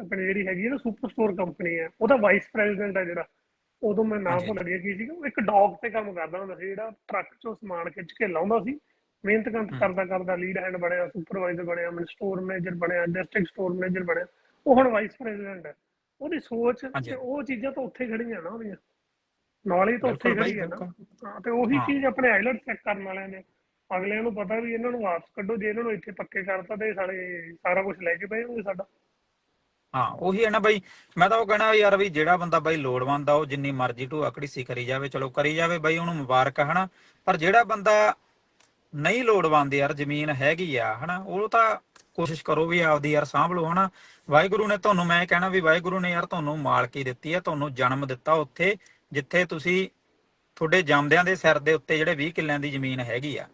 [SPEAKER 2] ਆਪਣੇ ਜਿਹੜੀ ਹੈਗੀ ਹੈ ਨਾ ਸੁਪਰ ਸਟੋਰ ਕੰਪਨੀ ਹੈ ਉਹਦਾ ਵਾਈਸ ਪ੍ਰੈਜ਼ੀਡੈਂਟ ਹੈ ਜਿਹੜਾ ਉਦੋਂ ਮੈਂ ਨਾਮ। ਭੁੱਲ ਗਿਆ ਕੀ ਸੀਗਾ ਉਹ ਇੱਕ ਡੌਗ ਤੇ ਕੰਮ ਕਰਦਾ ਹੁੰਦਾ ਸੀ ਜਿਹੜਾ ਟਰੱਕ 'ਚੋਂ ਸਮਾਨ ਖਿੱਚ ਕੇ ਲਾਉਂਦਾ ਸੀ ਮਿਹਨਤ। ਕਰਦਾ ਕਰਦਾ ਲੀਡ ਹੈਂਡ ਬਣਿਆ ਸੁਪਰਵਾਈਜ਼ਰ ਬਣਿਆ ਮੈਂ ਸਟੋਰ ਮੈਨੇਜਰ ਬਣਿਆ ਡਿਸਟ੍ਰਿਕਟ ਸਟੋਰ ਮੈਨੇਜਰ ਬਣਿਆ ਉਹ ਹੁਣ ਵਾਈਸ ਪ੍ਰੈਜ਼ੀਡੈਂਟ ਹੈ ਉਹਦੀ ਸੋਚ। ਤੇ ਉਹ ਚੀਜ਼ਾਂ ਤਾਂ ਉੱਥੇ ਖੜੀਆਂ ਨਾ ਉਹਦੀਆਂ ਨੌਲੇਜ ਤਾਂ ਉੱਥੇ ਖੜੀ ਹੈ ਨਾ ਤੇ ਉਹੀ। ਚੀਜ਼ ਆਪਣੇ ਆਈਲੈਟ ਚੈੱਕ ਕਰਨ ਵਾਲਿਆਂ ਨੇ ਅਗਲਿਆਂ ਨੂੰ ਪਤਾ ਵੀ ਇਹਨਾਂ ਨੂੰ ਵਾਪਸ ਕੱਢੋ, ਜੇ ਇਹਨਾਂ ਨੂੰ ਇੱਥੇ ਪੱਕੇ ਕਰਤਾ ਤੇ ਸਾਲੇ ਸਾਰਾ ਕੁਝ ਲੈ ਕੇ ਪਏ ਹੋਣਗੇ ਸਾਡਾ।
[SPEAKER 1] ਹਾਂ, ਉਹੀ ਹੈ ਨਾ ਬਾਈ, ਮੈਂ ਤਾਂ ਉਹ ਕਹਿਣਾ ਯਾਰ ਵੀ ਜਿਹੜਾ ਬੰਦਾ ਬਾਈ ਲੋੜਵੰਦ ਆ, ਉਹ ਜਿੰਨੀ ਮਰਜ਼ੀ ਢੂਆ ਘੜੀਸੀ ਕਰੀ ਜਾਵੇ, ਚਲੋ ਕਰੀ ਜਾਵੇ ਬਾਈ, ਉਹਨੂੰ ਮੁਬਾਰਕ ਆ, ਹਨਾ। ਪਰ ਜਿਹੜਾ ਬੰਦਾ ਨਹੀਂ ਲੋੜਵੰਦ ਯਾਰ, ਜ਼ਮੀਨ ਹੈਗੀ ਆ, ਹਨਾ, ਉਹ ਤਾਂ ਕੋਸ਼ਿਸ਼ ਕਰੋ ਵੀ ਆਪਦੀ ਯਾਰ ਸਾਂਭ ਲਓ, ਹਨਾ। ਵਾਹਿਗੁਰੂ ਨੇ ਤੁਹਾਨੂੰ, ਮੈਂ ਕਹਿਣਾ ਵੀ ਵਾਹਿਗੁਰੂ ਨੇ ਯਾਰ ਤੁਹਾਨੂੰ ਮਾਲਕੀ ਦਿੱਤੀ ਆ, ਤੁਹਾਨੂੰ ਜਨਮ ਦਿੱਤਾ ਉੱਥੇ, ਜਿੱਥੇ ਤੁਸੀਂ ਤੁਹਾਡੇ ਜੰਮਦਿਆਂ ਦੇ ਸਿਰ ਦੇ ਉੱਤੇ ਜਿਹੜੇ 20 ਕਿੱਲਿਆਂ ਦੀ ਜ਼ਮੀਨ ਹੈਗੀ ਆ।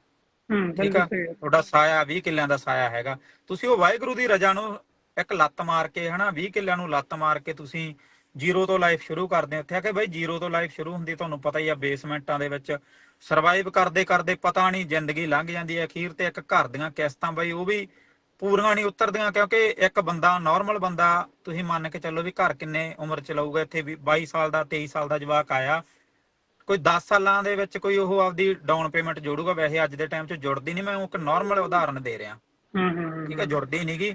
[SPEAKER 2] ਹੂੰ
[SPEAKER 1] ਠੀਕ ਆ? ਤੁਹਾਡਾ ਸਾਇਆ 20 ਕਿੱਲਿਆਂ ਦਾ ਸਾਇਆ ਹੈਗਾ। ਤੁਸੀਂ ਉਹ ਵਾਹਿਗੁਰੂ ਦੀ ਰਜ਼ਾ ਨੂੰ ਇੱਕ ਲੱਤ ਮਾਰ ਕੇ ਹਨਾ 20 ਕਿੱਲਿਆਂ ਨੂੰ ਲੱਤ ਮਾਰ ਕੇ ਤੁਸੀਂ ਜ਼ੀਰੋ ਤੋਂ ਲਾਈਫ ਸ਼ੁਰੂ ਕਰਦੇ ਹੋ। ਇੱਥੇ ਆ ਕਿ ਬਈ ਜ਼ੀਰੋ ਤੋਂ ਲਾਈਫ ਸ਼ੁਰੂ ਹੁੰਦੀ ਤੁਹਾਨੂੰ ਪਤਾ ਹੀ ਆ ਬੇਸਮੈਂਟਾਂ ਦੇ ਵਿੱਚ ਸਰਵਾਈਵ ਕਰਦੇ ਕਰਦੇ ਪਤਾ ਨਹੀਂ ਜ਼ਿੰਦਗੀ ਲੰਘ ਜਾਂਦੀ ਹੈ। ਅਖੀਰ ਤੇ ਇੱਕ ਘਰ ਦੀਆਂ ਕਿਸ਼ਤਾਂ ਬਈ ਉਹ ਵੀ ਪੂਰੀਆਂ ਨਹੀਂ ਉਤਰਦੀਆਂ ਕਿਉਂਕਿ ਇੱਕ ਬੰਦਾ ਨਾਰਮਲ ਬੰਦਾ ਤੁਸੀਂ ਮੰਨ ਕੇ ਚੱਲੋ ਵੀ ਘਰ ਕਿੰਨੇ ਉਮਰ ਚ ਲਊਗਾ ਇੱਥੇ ਵੀ 22 ਸਾਲ ਦਾ 23 ਸਾਲ ਦਾ ਜਵਾਕ ਆਇਆ। ਕੋਈ 10 ਸਾਲਾਂ ਦੇ ਵਿੱਚ ਕੋਈ ਉਹ ਆਪਦੀ ਡਾਊਨ ਪੇਮੈਂਟ ਜੋੜੂਗਾ? ਵੈਸੇ ਅੱਜ ਦੇ ਟਾਈਮ 'ਚ ਜੁੜਦੀ ਨਹੀਂ ਮੈਂ ਉਹ ਇੱਕ ਨਾਰਮਲ ਉਦਾਹਰਨ ਦੇ ਰਿਹਾ।
[SPEAKER 2] ਹੂੰ ਹੂੰ
[SPEAKER 1] ਠੀਕ ਹੈ ਜੁੜਦੀ ਨਹੀਂਗੀ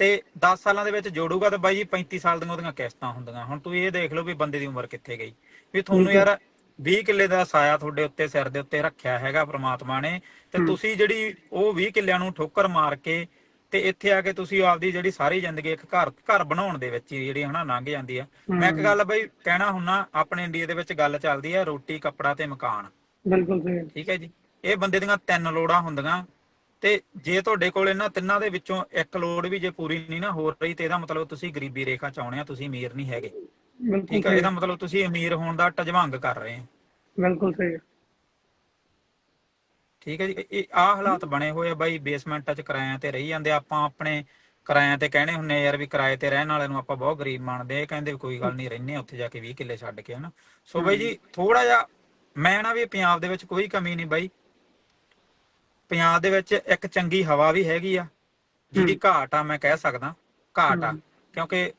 [SPEAKER 1] ਤੇ 10 ਸਾਲਾਂ ਦੇ ਵਿੱਚ ਜੋੜੂਗਾ ਤਾਂ ਬਾਈ ਜੀ 35 ਸਾਲ ਦੀਆਂ ਉਹਦੀਆਂ ਕਿਸ਼ਤਾਂ ਹੁੰਦੀਆਂ। ਹੁਣ ਤੂੰ ਇਹ ਦੇਖ ਲਓ ਵੀ ਬੰਦੇ ਦੀ ਉਮਰ ਕਿੱਥੇ ਗਈ। ਵੀ ਤੁਹਾਨੂੰ ਯਾਰ 20 ਕਿੱਲੇ ਦਾ ਸਾਇਆ ਤੁਹਾਡੇ ਉੱਤੇ ਸਿਰ ਦੇ ਉੱਤੇ ਰੱਖਿਆ ਹੈਗਾ ਪ੍ਰਮਾਤਮਾ ਨੇ। ਤੇ ਤੁਸੀਂ ਜਿਹੜੀ ਉਹ 20 ਕਿੱਲਿਆਂ ਨੂੰ ਠੋਕਰ ਮਾਰ ਕੇ ਤੇ ਇੱਥੇ ਆ ਕੇ ਤੁਸੀਂ ਆਪਦੀ ਜਿਹੜੀ ਸਾਰੀ ਜ਼ਿੰਦਗੀ ਇੱਕ ਘਰ ਘਰ ਬਣਾਉਣ ਦੇ ਵਿੱਚ ਹੀ ਜਿਹੜੀ ਹਨਾ ਲੰਘ ਜਾਂਦੀ ਆ। ਮੈਂ ਇੱਕ ਗੱਲ ਬਈ ਕਹਿਣਾ ਹੁੰਨਾ ਆਪਣੇ ਇੰਡੀਆ ਦੇ ਵਿੱਚ ਗੱਲ ਚੱਲਦੀ ਆ ਰੋਟੀ ਕੱਪੜਾ ਤੇ ਮਕਾਨ।
[SPEAKER 2] ਬਿਲਕੁਲ ਸਹੀ
[SPEAKER 1] ਠੀਕ ਹੈ ਜੀ। ਇਹ ਬੰਦੇ ਦੀਆਂ ਤਿੰਨ ਲੋੜਾਂ ਹੁੰਦੀਆਂ ਤੇ ਜੇ ਤੁਹਾਡੇ ਕੋਲ ਇਹਨਾਂ ਤਿੰਨਾਂ ਦੇ ਵਿੱਚੋਂ ਇੱਕ ਲੋੜ ਵੀ ਜੇ ਪੂਰੀ ਨਹੀਂ ਨਾ ਹੋ ਰਹੀ ਤੇ ਇਹਦਾ ਮਤਲਬ ਤੁਸੀਂ ਗਰੀਬੀ ਰੇਖਾ ਚ ਆਉਣੇ ਆ ਤੁਸੀਂ ਅਮੀਰ ਨਹੀਂ ਹੈਗੇ। ਠੀਕ ਹੈ ਇਹਦਾ ਮਤਲਬ ਤੁਸੀਂ ਅਮੀਰ ਹੋਣ ਦਾ ਟਜਵੰਗ ਕਰ ਰਹੇ ਆ।
[SPEAKER 2] ਬਿਲਕੁਲ ਸਹੀ।
[SPEAKER 1] ਠੀਕ ਹੈ ਜੀ ਇਹ ਆ ਹਾਲਾਤ ਬਣੇ ਹੋਏ ਆ ਬਾਈ ਬੇਸਮੈਂਟਾਂ 'ਚ ਕਿਰਾਇਆਂ ਤੇ ਰਹੀ ਜਾਂਦੇ। ਆਪਾਂ ਆਪਣੇ ਕਿਰਾਇਆਂ ਤੇ ਕਹਿੰਦੇ ਹੁੰਨੇ ਯਾਰ ਵੀ ਕਿਰਾਏ ਤੇ ਰਹਿਣ ਵਾਲਿਆਂ ਨੂੰ ਆਪਾਂ ਬਹੁਤ ਗਰੀਬ ਮੰਨਦੇ ਆ ਕਹਿੰਦੇ ਕੋਈ ਗੱਲ ਨਹੀਂ ਰਹਿੰਨੇ ਉੱਥੇ ਜਾ ਕੇ 20 ਕਿੱਲੇ ਛੱਡ ਕੇ ਹਨਾ। ਸੋ ਬਾਈ ਜੀ ਥੋੜਾ ਜਿਹਾ ਮੈਂ ਨਾ ਵੀ ਪੰਜਾਬ ਦੇ ਵਿੱਚ ਕੋਈ ਕਮੀ ਨਹੀਂ ਬਾਈ। ਪੰਜਾਬ ਦੇ ਵਿੱਚ ਇੱਕ ਚੰਗੀ ਹਵਾ ਵੀ ਹੈਗੀ ਆ ਜਿਹਦੀ ਘਾਟ ਆ ਮੈਂ ਕਹਿ ਸਕਦਾ ਘਾਟ ਆ। ਕਿਉਂਕਿ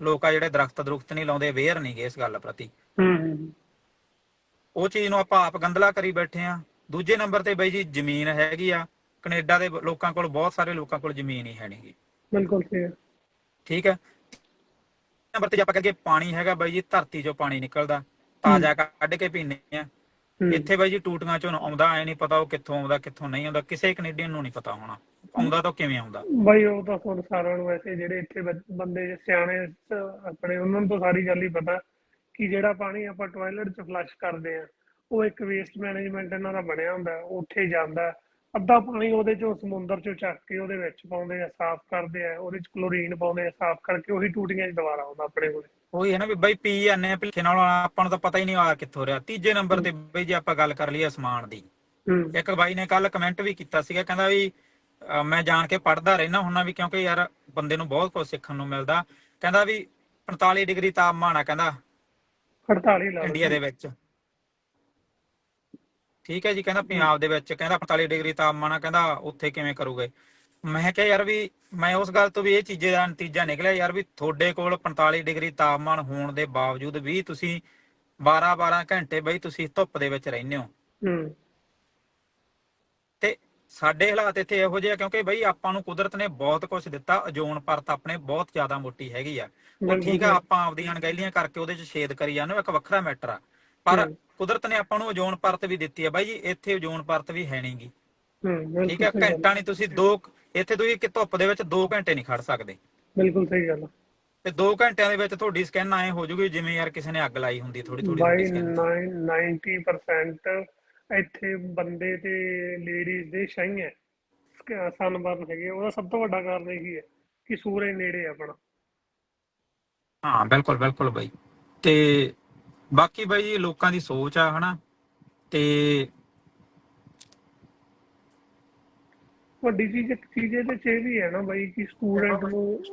[SPEAKER 1] ਲੋਕ ਆ ਜਿਹੜੇ ਦਰਖਤ ਦਰੁਖਤ ਨਹੀਂ ਲਾਉਂਦੇ ਅਵੇਅਰ ਨਹੀਂਗੇ ਇਸ ਗੱਲ ਪ੍ਰਤੀ।
[SPEAKER 2] ਹੂੰ ਹੂੰ
[SPEAKER 1] ਉਹ ਚੀਜ਼ ਨੂੰ ਆਪਾਂ ਆਪ ਗੰਦਲਾ ਕਰੀ ਬੈਠੇ ਆ ਦੂਜੇ ਨੰਬਰ ਤੇ ਬਈ ਜੀ ਜ਼ਮੀਨ ਹੈਗੀ ਆ ਕੈਨੇਡਾ ਦੇ ਲੋਕਾਂ ਕੋਲ ਬਹੁਤ ਸਾਰੇ ਲੋਕਾਂ ਕੋਲ ਜ਼ਮੀਨ ਹੀ ਹੈ ਨਹੀਂਗੀ
[SPEAKER 2] ਬਿਲਕੁਲ ਸਹੀ ਹੈ।
[SPEAKER 1] ਠੀਕ ਹੈ? ਨੰਬਰ ਤੇ ਜੇ ਆਪਾਂ ਕਹੀਏ ਪਾਣੀ ਹੈਗਾ ਬਾਈ ਜੀ ਧਰਤੀ 'ਚੋਂ ਪਾਣੀ ਨਿਕਲਦਾ ਤਾਜ਼ਾ ਕੱਢ ਕੇ ਪੀਂਦੇ ਆ। ਇੱਥੇ ਬਾਈ ਜੀ ਟੂਟੀਆਂ 'ਚੋਂ ਆਉਂਦਾ ਐ ਨਹੀਂ ਪਤਾ ਉਹ ਕਿੱਥੋਂ ਆਉਂਦਾ ਕਿੱਥੋਂ ਨਹੀਂ ਆਉਂਦਾ ਕਿਸੇ ਕੈਨੇਡੀਅਨ ਨੂੰ ਨਹੀਂ ਪਤਾ ਹੋਣਾ। ਆਉਂਦਾ ਤਾਂ ਕਿਵੇਂ ਆਉਂਦਾ?
[SPEAKER 2] ਬਾਈ ਉਹ ਤਾਂ ਤੁਹਾਨੂੰ ਸਾਰਿਆਂ ਨੂੰ ਵੈਸੇ ਜਿਹੜੇ ਇੱਥੇ ਬੰਦੇ ਸਿਆਣੇ ਆਪਣੇ ਉਹਨਾਂ ਨੂੰ ਤਾਂ ਸਾਰੀ ਗੱਲ ਹੀ ਪਤਾ ਕਿ ਜਿਹੜਾ ਪਾਣੀ ਆਪਾਂ ਟਾਇਲਟ 'ਚ ਫਲਸ਼ ਕਰਦੇ ਆ ਉਹ ਇੱਕ ਵੇਸਟ ਮੈਨੇਜਮੈਂਟ ਇਹਨਾਂ ਦਾ ਬਣਿਆ ਹੁੰਦਾ ਉੱਥੇ ਜਾਂਦਾ। ਅੱਧਾ ਪਾਣੀ ਉਹਦੇ ਚੋਂ ਸਮੁੰਦਰ ਚੋਂ ਚੱਕ ਕੇ ਉਹਦੇ ਵਿੱਚ ਪਾਉਂਦੇ ਆ ਸਾਫ਼ ਕਰਦੇ ਆ ਉਹਦੇ ਚ ਕਲੋਰੀਨ ਪਾਉਂਦੇ ਆ ਸਾਫ਼ ਕਰਕੇ ਉਹੀ ਟੂਟੀਆਂ 'ਚ ਦੁਬਾਰਾ ਆਉਂਦਾ ਆਪਣੇ ਕੋਲੇ।
[SPEAKER 1] ਉਹੀ ਹੈ ਨਾ ਵੀ ਬਾਈ ਪੀ ਜਾਂਦੇ ਆ ਭਿੱਖੇ ਨਾਲ ਆਪਾਂ ਨੂੰ ਤਾਂ ਪਤਾ ਹੀ ਨਹੀਂ ਆ ਕਿੱਥੋਂ ਰਿਹਾ। ਤੀਜੇ ਨੰਬਰ ਤੇ ਬਈ ਜੇ ਆਪਾਂ ਗੱਲ ਕਰ ਲਈਏ ਅਸਮਾਨ ਦੀ। ਇੱਕ ਬਾਈ ਨੇ ਕੱਲ ਕਮੈਂਟ ਵੀ ਕੀਤਾ ਸੀਗਾ ਕਹਿੰਦਾ ਵੀ ਮੈਂ ਜਾਣ ਕੇ ਪੜਦਾ ਰਹਿਣਾ ਹੁੰਨਾ ਵੀ ਕਿਉਂਕਿ ਯਾਰ ਬੰਦੇ ਨੂੰ ਬਹੁਤ ਕੁਝ ਸਿੱਖਣ ਨੂੰ ਮਿਲਦਾ। ਕਹਿੰਦਾ ਵੀ 45 ਡਿਗਰੀ ਤਾਪਮਾਨ ਆ ਕਹਿੰਦਾ
[SPEAKER 2] 48 ਲਾ।
[SPEAKER 1] ਇੰਡੀਆ ਦੇ ਵਿੱਚ। ਠੀਕ ਹੈ ਜੀ ਕਹਿੰਦਾ ਪੰਜਾਬ ਦੇ ਵਿੱਚ ਕਹਿੰਦਾ 45 ਡਿਗਰੀ ਤਾਪਮਾਨ ਆ ਕਹਿੰਦਾ ਉੱਥੇ ਕਿਵੇਂ ਕਰੋਗੇ? ਮੈਂ ਕਿਹਾ ਯਾਰ ਵੀ ਮੈਂ ਉਸ ਗੱਲ ਤੋਂ ਵੀ ਇਹ ਚੀਜ਼ੇ ਦਾ ਨਤੀਜਾ ਨਿਕਲਿਆ ਯਾਰ ਵੀ ਤੁਹਾਡੇ ਕੋਲ 45 ਡਿਗਰੀ ਤਾਪਮਾਨ ਹੋਣ ਦੇ ਬਾਵਜੂਦ ਵੀ ਤੁਸੀਂ 12 12 ਘੰਟੇ ਬਈ ਤੁਸੀਂ ਧੁੱਪ ਦੇ ਵਿੱਚ ਰਹਿੰਦੇ ਹੋ।
[SPEAKER 2] ਹੂੰ।
[SPEAKER 1] ਤੇ ਸਾਡੇ ਹਾਲਾਤ ਇੱਥੇ ਇਹੋ ਜਿਹੇ ਆ ਕਿਉਂਕਿ ਬਈ ਆਪਾਂ ਨੂੰ ਕੁਦਰਤ ਨੇ ਬਹੁਤ ਕੁਝ ਦਿੱਤਾ ਓਜ਼ੋਨ ਪਰਤ ਆਪਣੇ ਬਹੁਤ ਜ਼ਿਆਦਾ ਮੋਟੀ ਹੈਗੀ ਆ। ਉਹ ਠੀਕ ਆ। ਆਪਾਂ ਆਪਦੀਆਂ ਅਣਗਹਿਲੀਆਂ ਕਰਕੇ ਉਹਦੇ 'ਚ ਛੇਦ ਕਰੀ ਜਾਂਦੇ ਇੱਕ ਵੱਖਰਾ ਮੈਟਰ ਆ। ਪਰ। ਕੁਦਰਤ ਨੇ ਆਪਾਂ ਨੂੰ ਓਜ਼ੋਨ ਪਰਤ ਵੀ ਦਿੱਤੀ ਆ ਬਾਈ ਜੀ ਇੱਥੇ ਓਜ਼ੋਨ ਪਰਤ ਵੀ ਹੈ ਨਹੀਂਗੀ ਠੀਕ ਹੈ। ਘੰਟਾ ਨਹੀਂ ਤੁਸੀਂ ਦੋ ਇੱਥੇ ਤੁਸੀਂ ਕਿ ਧੁੱਪ ਦੇ ਵਿੱਚ 2 ਘੰਟੇ ਨਹੀਂ ਖੜ ਸਕਦੇ।
[SPEAKER 2] ਬਿਲਕੁਲ ਸਹੀ ਗੱਲ ਆ।
[SPEAKER 1] ਤੇ 2 ਘੰਟਿਆਂ ਦੇ ਵਿੱਚ ਤੁਹਾਡੀ ਸਕਿਨ ਐ ਹੋ ਜੂਗੀ ਜਿਵੇਂ ਯਾਰ ਕਿਸੇ ਨੇ ਅੱਗ ਲਾਈ ਹੁੰਦੀ ਥੋੜੀ ਥੋੜੀ
[SPEAKER 2] ਬਾਈ
[SPEAKER 1] ਸਕਿਨ
[SPEAKER 2] 90% ਇੱਥੇ ਬੰਦੇ ਤੇ ਲੇਡੀਜ਼ ਦੇ ਸ਼ਾਈ ਹੈ ਸਨਬਰਨ ਹੈਗੇ ਉਹਦਾ ਸਭ ਤੋਂ ਵੱਡਾ ਕਾਰਨ ਇਹੀ ਹੈ ਕਿ ਸੂਰਜ ਨੇੜੇ ਹੈ ਆਪਣਾ।
[SPEAKER 1] ਹਾਂ ਬਿਲਕੁਲ ਬਿਲਕੁਲ ਬਾਈ। ਤੇ ਬਾਕੀ ਬਾਈ ਜੀ ਲੋਕਾਂ ਦੀ ਸੋਚ ਆ ਹਨਾ? ਤੇ
[SPEAKER 2] ਵੱਡੀ ਚੀਜ਼ ਇੱਕ ਚੀਜ਼ ਇਹਦੇ ਚ ਇਹ ਵੀ ਹੈ ਨਾ ਬਾਈ ਕਿ ਸਟੂਡੈਂਟ ਨੂੰ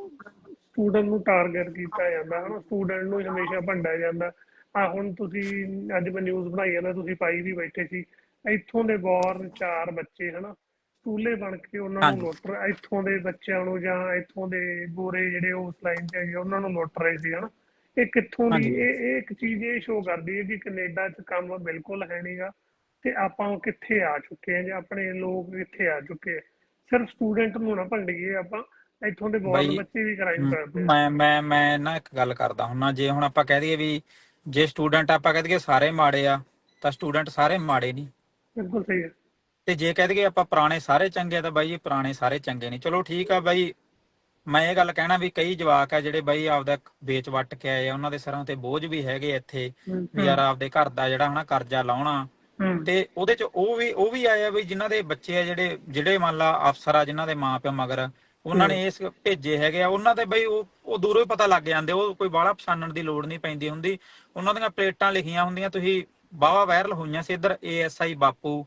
[SPEAKER 2] ਸਟੂਡੈਂਟ ਨੂੰ ਟਾਰਗੇਟ ਕੀਤਾ ਜਾਂਦਾ ਹੈ ਨਾ ਸਟੂਡੈਂਟ ਨੂੰ ਹਮੇਸ਼ਾ ਭੰਡਿਆ ਜਾਂਦਾ। ਆ ਹੁਣ ਤੁਸੀਂ ਅੱਜ ਮੈਂ ਨਿਊਜ਼ ਬਣਾਈ ਜਾਂਦਾ ਤੁਸੀਂ ਪਾਈ ਵੀ ਬੈਠੇ ਸੀ। ਇੱਥੋਂ ਦੇ ਬੋਰਨ ਚਾਰ ਬੱਚੇ ਹਨਾ? ਸਕੂਲੇ ਬਣ ਕੇ ਉਹਨਾਂ ਨੂੰ। ਲੁੱਟ ਇੱਥੋਂ ਦੇ ਬੱਚਿਆਂ ਨੂੰ ਜਾਂ ਇੱਥੋਂ ਦੇ ਗੋਰੇ ਜਿਹੜੇ ਉਸ ਲਾਈਨ 'ਚ ਹੈਗੇ ਉਹਨਾਂ ਨੂੰ ਲੁੱਟ ਰਹੇ ਸੀ ਹਨਾ? ਇਹ ਕਿੱਥੋਂ ਦੀ। ਇਹ ਇਹ ਇੱਕ ਚੀਜ਼ ਇਹ ਸ਼ੋਅ ਕਰਦੀ ਹੈ ਕਿ ਕੈਨੇਡਾ 'ਚ ਕੰਮ ਬਿਲਕੁਲ ਹੈ ਨਹੀਂਗਾ ਤੇ ਆਪਾਂ ਕਿੱਥੇ ਆ ਚੁੱਕੇ ਹਾਂ ਜਾਂ ਆਪਣੇ ਲੋਕ ਕਿੱਥੇ ਆ ਚੁੱਕੇ ਆ। ਸਿਰਫ ਸਟੂਡੈਂਟ ਨੂੰ ਨਾ ਭੰਡੀਏ ਆਪਾਂ ਇੱਥੋਂ ਦੇ ਬਹੁਤ ਬੱਚੇ ਵੀ ਕ੍ਰਾਈਮ ਕਰਦੇ ਆ।
[SPEAKER 1] ਮੈਂ ਮੈਂ ਮੈਂ ਨਾ ਇੱਕ ਗੱਲ ਕਰਦਾ ਹੁੰਨਾ ਜੇ ਹੁਣ ਆਪਾਂ ਕਹਿ ਦਈਏ ਵੀ ਜੇ ਸਟੂਡੈਂਟ ਆਪਾਂ ਕਹਿ ਦਈਏ ਸਾਰੇ ਮਾੜੇ ਆ ਤਾਂ ਸਟੂਡੈਂਟ ਸਾਰੇ ਮਾੜੇ ਨਹੀਂ।
[SPEAKER 2] ਬਿਲਕੁਲ ਸਹੀ ਹੈ।
[SPEAKER 1] ਤੇ ਜੇ ਕਹਿ ਦਈਏ ਆਪਾਂ ਪੁਰਾਣੇ ਸਾਰੇ ਚੰਗੇ ਆ ਤਾਂ ਬਾਈ ਇਹ ਪੁਰਾਣੇ ਸਾਰੇ ਚੰਗੇ ਨਹੀਂ। ਚਲੋ ਠੀਕ ਆ ਬਾਈ ਮੈਂ ਇਹ ਗੱਲ ਕਹਿਣਾ ਵੀ ਕਈ ਜਵਾਕ ਆ ਜਿਹੜੇ ਬਾਈ ਆਪਦਾ ਵੇਚ ਵੱਟ ਕੇ ਆਏ ਆ ਉਹਨਾਂ ਦੇ ਸਿਰਾਂ ਤੇ ਬੋਝ ਵੀ ਹੈਗੇ ਇੱਥੇ ਵੀ ਯਾਰ ਆਪਦੇ ਘਰ ਦਾ ਜਿਹੜਾ ਹਨਾ ਕਰਜ਼ਾ ਲਾਉਣਾ। ਤੇ ਉਹਦੇ ਚ ਉਹ ਵੀ ਉਹ ਵੀ ਆਏ ਆ ਵੀ ਜਿਨ੍ਹਾਂ ਦੇ ਬੱਚੇ ਆ ਜਿਹੜੇ ਜਿਹੜੇ ਮੰਨ ਲਾ ਅਫਸਰ ਆ ਜਿਨ੍ਹਾਂ ਦੇ ਮਾਪਿਓ ਮਗਰ ਉਹਨਾਂ ਨੇ ਇਸ ਭੇਜੇ ਹੈਗੇ ਆ। ਉਹਨਾਂ ਤੇ ਬਈ ਉਹ ਉਹ ਦੂਰੋਂ ਹੀ ਪਤਾ ਲੱਗ ਜਾਂਦੇ ਉਹ ਕੋਈ ਬਾਹਲਾ ਪਛਾਣਨ ਦੀ ਲੋੜ ਨਹੀਂ ਪੈਂਦੀ ਹੁੰਦੀ। ਉਹਨਾਂ ਦੀਆਂ ਪਲੇਟਾਂ ਲਿਖੀਆਂ ਹੁੰਦੀਆਂ ਤੁਸੀਂ ਬਾਵਾ ਵਾਇਰਲ ਹੋਈਆਂ ਸੀ ਇੱਧਰ ਏਐਸਆਈ ਬਾਪੂ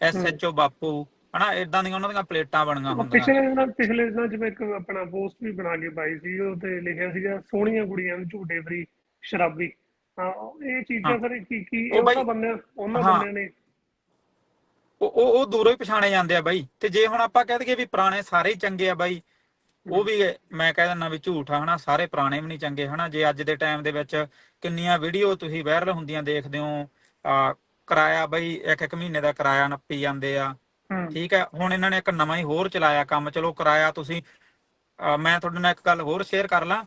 [SPEAKER 1] ਐਸਐਚਓ ਬਾਪੂ ਹਨਾ ਇਦਾਂ ਦੀਆਂ ਉਹਨਾਂ ਦੀਆਂ ਪਲੇਟਾਂ ਬਣੀਆਂ ਹੁੰਦੀਆਂ।
[SPEAKER 2] ਪਿਛਲੇ ਦਿਨਾਂ ਪਿਛਲੇ ਦਿਨਾਂ ਚ ਮੈਂ ਇੱਕ ਆਪਣਾ ਪੋਸਟ ਵੀ ਬਣਾ ਕੇ ਪਾਈ ਸੀ ਉਹ ਤੇ ਲਿਖਿਆ ਸੀਗਾ ਸੋਹਣੀਆਂ ਕੁੜੀਆਂ ਨੂੰ ਝੂਟੇ ਫਰੀ ਸ਼ਰਾਬੀ। ਹਾਂ ਇਹ ਚੀਜ਼ਾਂ। ਫਿਰ ਕੀ ਕੀ
[SPEAKER 1] ਉਹ
[SPEAKER 2] ਉਹ
[SPEAKER 1] ਬਾਈ-
[SPEAKER 2] ਤਾਂ ਬੰਦੇ ਉਹਨਾਂ
[SPEAKER 1] ਹਾਂ।
[SPEAKER 2] ਬੰਦਿਆਂ ਨੇ
[SPEAKER 1] ਉਹ ਉਹ ਦੂਰੋਂ ਹੀ ਪਛਾਣੇ ਜਾਂਦੇ ਆ ਬਾਈ। ਤੇ ਜੇ ਹੁਣ ਆਪਾਂ ਕਹਿ ਦਈਏ ਵੀ ਪੁਰਾਣੇ ਸਾਰੇ ਚੰਗੇ ਆ ਬਾਈ ਉਹ ਵੀ ਮੈਂ ਕਹਿ ਦਿੰਦਾ ਵੀ ਝੂਠ ਆ ਹਨਾ ਸਾਰੇ ਪੁਰਾਣੇ ਵੀ ਨਹੀਂ ਚੰਗੇ ਹਨਾ। ਜੇ ਅੱਜ ਦੇ ਟਾਈਮ ਦੇ ਵਿੱਚ ਕਿੰਨੀਆਂ ਵੀਡੀਓ ਤੁਸੀਂ ਵਾਇਰਲ ਹੁੰਦੀਆਂ ਦੇਖਦੇ ਹੋ ਆ ਕਿਰਾਇਆ ਬਾਈ ਇੱਕ ਇੱਕ ਮਹੀਨੇ ਦਾ ਕਿਰਾਇਆ ਨੱਪੀ ਜਾਂਦੇ ਆ। ਠੀਕ ਹੈ ਹੁਣ ਇਹਨਾਂ ਨੇ ਇੱਕ ਨਵਾਂ ਹੀ ਹੋਰ ਚਲਾਇਆ ਕੰਮ। ਚਲੋ ਕਿਰਾਇਆ ਤੁਸੀਂ ਮੈਂ ਤੁਹਾਡੇ ਨਾਲ ਇੱਕ ਗੱਲ ਹੋਰ ਸ਼ੇਅਰ ਕਰ ਲਾਂ।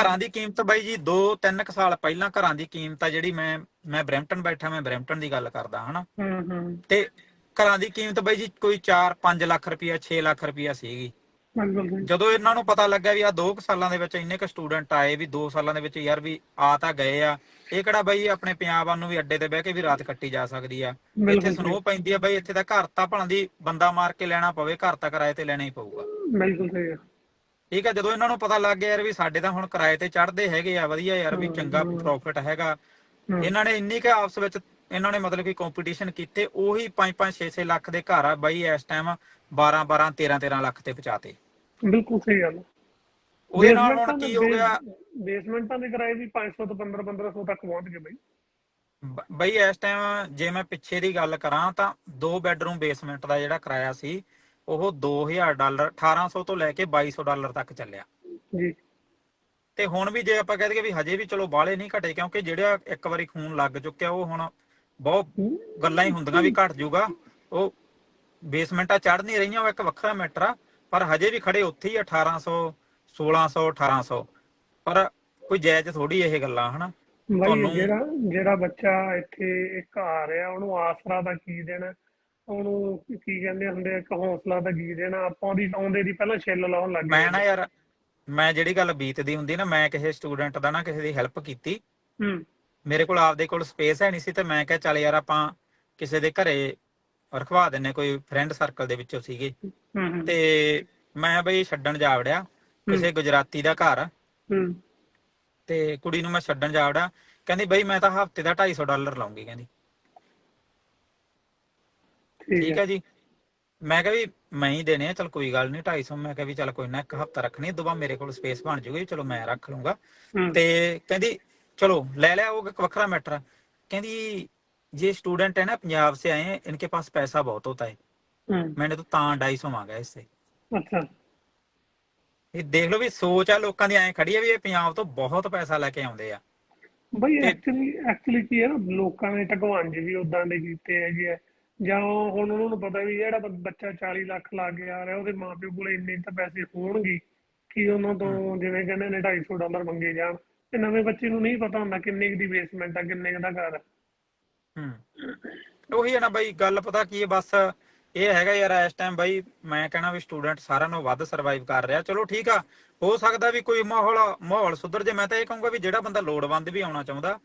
[SPEAKER 1] ਘਰਾਂ ਦੀ ਕੀਮਤ ਬਾਈ ਜੀ 2-3 ਕੁ ਸਾਲ ਪਹਿਲਾਂ ਘਰਾਂ ਦੀ ਕੀਮਤ ਆ ਜਿਹੜੀ ਮੈਂ ਮੈਂ ਬਰੈਂਪਟਨ ਬੈਠਾ ਮੈਂ ਬਰੈਂਪਟਨ ਦੀ ਗੱਲ ਕਰਦਾ ਹਨਾ।
[SPEAKER 2] ਹੂੰ ਹੂੰ।
[SPEAKER 1] ਤੇ ਘਰਾਂ ਦੀ ਕੀਮਤ ਬਾਈ ਜੀ ਕੋਈ 4-5 ਲੱਖ ਰੁਪਇਆ 6 ਲੱਖ ਰੁਪਇਆ ਸੀਗੀ। ਜਦੋਂ ਇਹਨਾਂ ਨੂੰ ਪਤਾ ਲੱਗਾ ਵੀ ਆ 2 ਸਾਲਾਂ ਦੇ ਵਿੱਚ ਇੰਨੇ ਕ ਸਟੂਡੈਂਟ ਆਏ ਵੀ 2 ਸਾਲਾਂ ਦੇ ਵਿੱਚ ਯਾਰ ਵੀ ਆ ਤਾਂ ਗਏ ਆ ਇਹ ਕਿਹੜਾ ਬਈ ਆਪਣੇ ਪੰਜਾਬ ਨੂੰ ਵੀ ਅੱਡੇ ਤੇ ਬਹਿ ਕੇ ਵੀ ਰਾਤ ਕੱਟੀ ਜਾ ਸਕਦੀ ਆ। ਇੱਥੇ ਸਨੋ ਪੈਂਦੀ ਆ ਬਈ ਇੱਥੇ ਤਾਂ ਘਰ ਤਾਂ ਭਲਾਂ ਦੀ ਬੰਦਾ ਮਾਰ ਕੇ ਲੈਣਾ ਪਵੇ ਘਰ ਤਾਂ ਕਿਰਾਏ ਤੇ ਲੈਣਾ ਹੀ ਪਊਗਾ।
[SPEAKER 2] ਬਿਲਕੁਲ ਸਹੀ ਹੈ
[SPEAKER 1] ਠੀਕ ਆ ਜਦੋਂ ਇਹਨਾਂ ਨੂੰ ਪਤਾ ਲੱਗ ਗਿਆ ਯਾਰ ਵੀ ਸਾਡੇ ਤਾਂ ਹੁਣ ਕਿਰਾਏ ਤੇ ਚੜਦੇ ਹੈਗੇ ਆ ਵਧੀਆ ਯਾਰ ਵੀ ਚੰਗਾ। ਪ੍ਰੋਫਿਟ ਹੈਗਾ। ਇਹਨਾਂ ਨੇ ਇੰਨੀ ਕਿ ਆਪਸ ਵਿੱਚ ਇਹਨਾਂ ਨੇ ਮਤਲਬ ਕਿ ਕੰਪੀਟੀਸ਼ਨ ਕੀਤੇ ਉਹੀ 5-5 6-6 ਲੱਖ ਦੇ ਘਰ ਆ ਬਾਈ ਇਸ ਟਾਈਮ 12-12 13-13 ਲੱਖ ਤੇ ਪਹੁੰਚਾਤੇ।
[SPEAKER 2] ਬਿਲਕੁਲ ਸਹੀ ਗੱਲ
[SPEAKER 1] ਉਹਦੇ ਨਾਲ ਹੁਣ ਕੀ ਹੋ ਗਿਆ?
[SPEAKER 2] ਬੇਸਮੈਂਟਾਂ ਦੇ ਕਿਰਾਏ ਵੀ 500 ਤੋਂ 15 1500 ਤੱਕ ਪਹੁੰਚ ਗਏ ਬਈ।
[SPEAKER 1] ਬਈ ਇਸ ਟਾਈਮ ਜੇ ਮੈਂ ਪਿੱਛੇ ਦੀ ਗੱਲ ਕਰਾਂ ਤਾਂ ਦੋ ਬੈੱਡਰੂਮ ਬੇਸਮੈਂਟ ਦਾ ਜਿਹੜਾ ਕਿਰਾਇਆ ਸੀ ਉਹ 2000 ਡਾਲਰ 1800 ਤੋਂ ਲੈ ਕੇ 2200 ਡਾਲਰ ਤੱਕ ਚੱਲਿਆ।
[SPEAKER 2] ਜੀ।
[SPEAKER 1] ਤੇ ਹੁਣ ਵੀ ਜੇ ਆਪਾਂ ਕਹਿ ਦਈਏ ਵੀ ਹਜੇ ਵੀ ਚਲੋ ਬਾਹਲੇ ਨਹੀਂ ਘਟੇ ਕਿਉਂਕਿ ਜਿਹੜਾ ਇੱਕ ਵਾਰੀ ਖੂਨ ਲੱਗ ਚੁੱਕਿਆ ਉਹ ਹੁਣ ਬਹੁਤ ਗੱਲਾਂ ਹੀ ਹੁੰਦੀਆਂ ਵੀ ਘਟ ਜਾਊਗਾ ਉਹ ਬੇਸਮੈਂਟਾਂ ਚੜ ਨਹੀਂ ਰਹੀਆਂ ਉਹ ਇੱਕ ਵੱਖਰਾ ਮੈਟਰ ਆ। ਪਰ ਹਜੇ ਵੀ ਖੜੇ ਉੱਥੇ ਹੀ ਆ 1800 1600 1800 ਪਰ ਕੋਈ ਜਾਇਜ਼ ਥੋੜੀ ਇਹ ਗੱਲਾਂ ਹਨਾ?
[SPEAKER 2] ਬਈ ਜਿਹੜਾ ਜਿਹੜਾ ਬੱਚਾ ਇੱਥੇ ਇੱਕ ਆ ਰਿਹਾ ਉਹਨੂੰ ਆਸਰਾ ਦਾ ਕੀ ਦੇਣਾ? ਉਹਨੂੰ ਕੀ ਕਹਿੰਦੇ ਹੁੰਦੇ ਇੱਕ ਹੌਸਲਾ ਦਾ ਕੀ ਦੇਣਾ? ਆਪਾਂ ਉਹਦੀ ਆਉਂਦੇ ਦੀ ਪਹਿਲਾਂ ਛਿੱਲ ਲਾਉਣ ਲੱਗ
[SPEAKER 1] ਮੈਂ ਨਾ ਯਾਰ ਮੈਂ ਜਿਹੜੀ ਗੱਲ ਬੀਤਦੀ ਹੁੰਦੀ ਨਾ ਮੈਂ ਕਿਸੇ ਸਟੂਡੈਂਟ ਦਾ ਨਾ ਕਿਸੇ ਦੀ ਹੈਲਪ ਕੀਤੀ।
[SPEAKER 2] ਹੂੰ।
[SPEAKER 1] ਮੇਰੇ ਕੋਲ ਆਪਦੇ ਕੋਲ ਸਪੇਸ ਹੈ ਨਹੀਂ ਸੀ ਤੇ ਮੈਂ ਕਿਹਾ ਚੱਲ ਯਾਰ ਆਪਾਂ ਕਿਸੇ ਦੇ ਘਰੇ ਰਖਵਾ ਦਿੰਨੇ ਕੋਈ ਫਰੈਂਡ ਸਰਕਲ ਦੇ ਵਿੱਚੋਂ ਸੀਗੇ। ਤੇ ਮੈਂ ਬਈ ਛੱਡਣ ਜਾ ਵੜਿਆ ਕਿਸੇ ਗੁਜਰਾਤੀ ਦਾ ਘਰ। ਤੇ ਕੁੜੀ ਨੂੰ ਮੈਂ ਛੱਡਣ ਜਾ ਵੜਿਆ ਕਹਿੰਦੀ ਬਈ ਮੈਂ ਤਾਂ ਹਫ਼ਤੇ ਦਾ 250 ਡਾਲਰ ਲਾਉਂਗੀ ਕਹਿੰਦੀ। ਠੀਕ
[SPEAKER 2] ਹੈ।
[SPEAKER 1] ਜੀ। ਮੈਂ ਕਿਹਾ ਵੀ ਮੈਂ ਹੀ ਦੇਣੇ ਆ ਚਲ ਕੋਈ ਗੱਲ ਨਹੀਂ 250 ਮੈਂ ਕਿਹਾ ਵੀ ਚਲ ਕੋਈ ਨਾ ਇੱਕ ਹਫਤਾ ਰੱਖਣੀ ਦੁਬਾਰਾ ਮੇਰੇ ਕੋਲ ਸਪੇਸ ਬਣ ਜੂਗੀ ਚਲੋ ਮੈਂ ਰੱਖ ਲੂੰਗਾ ਤੇ ਕਹਿੰਦੀ ਚਲੋ ਲੈ ਲਿਆ ਉਹ ਵੱਖਰਾ ਮੈਟਰ ਕਹਿੰਦੀ ये स्टूडेंट है ना पंजाब से आए हैं इनके पास पैसा बहुत होता है
[SPEAKER 2] ਹੂੰ
[SPEAKER 1] मैंने तो ਤਾਂ 250 ਮੰਗਿਆ इससे
[SPEAKER 2] ਅੱਛਾ
[SPEAKER 1] ਇਹ ਦੇਖ ਲਓ ਵੀ ਸੋਚ ਆ ਲੋਕਾਂ ਦੀ ਐ ਖੜੀ ਆ ਵੀ ਇਹ ਪੰਜਾਬ ਤੋਂ ਬਹੁਤ ਪੈਸਾ ਲੈ ਕੇ ਆਉਂਦੇ ਆ
[SPEAKER 2] ਬਈ
[SPEAKER 1] ਤੇ-
[SPEAKER 2] ਐਕਚੁਅਲੀ ਐਕਚੁਅਲੀ ਕੀ ਹੈ ਨਾ ਲੋਕਾਂ ਨੇ ਢਗਵਾਂਜ ਵੀ ਉਦਾਂ ਦੇ ਕੀਤੇ ਹੈਗੇ ਆ ਜਾਂ ਉਹ ਹੁਣ ਉਹਨਾਂ ਨੂੰ ਪਤਾ ਵੀ ਜਿਹੜਾ ਬ- ਬੱਚਾ 40 ਲੱਖ ਲਾ ਕੇ ਆ ਰਿਹਾ ਉਹਦੇ ਮਾਪਿਓ ਕੋਲੇ ਇੰਨੇ ਤਾਂ ਪੈਸੇ ਹੋਣਗੇ ਕਿ ਉਹਨਾਂ ਤੋਂ ਜਿਵੇਂ ਕਹਿੰਦੇ ਨੇ 250 ਡਾਲਰ ਮੰਗੇ ਜਾਣ ਤੇ ਨਵੇਂ ਬੱਚੇ ਨੂੰ ਨਹੀਂ ਪਤਾ ਹੁੰਦਾ ਕਿੰਨੇ ਕੁ ਦੀ ਬੇਸਮੈਂਟ ਆ ਕਿੰਨੇ ਕੁ ਦਾ ਘਰ ਆ।
[SPEAKER 1] ਹੂੰ। ਉਹੀ ਹੈ ਨਾ ਬਾਈ ਗੱਲ ਪਤਾ ਕੀ ਹੈ ਬਸ ਇਹ ਹੈਗਾ ਯਾਰ ਇਸ ਟਾਈਮ ਬਾਈ ਮੈਂ ਕਹਿਣਾ ਵੀ ਸਟੂਡੈਂਟ ਸਾਰਿਆਂ ਨਾਲੋਂ ਵੱਧ ਸਰਵਾਈਵ ਕਰ ਰਿਹਾ। ਚਲੋ ਠੀਕ ਆ ਹੋ ਸਕਦਾ ਵੀ ਕੋਈ ਮਾਹੌਲ ਮਾਹੌਲ ਸੁਧਰ ਜੇ ਮੈਂ ਤਾਂ ਇਹ ਕਹੂੰਗਾ ਵੀ ਜਿਹੜਾ ਬੰਦਾ ਲੋੜਵੰਦ ਵੀ ਆਉਣਾ ਚਾਹੁੰਦਾ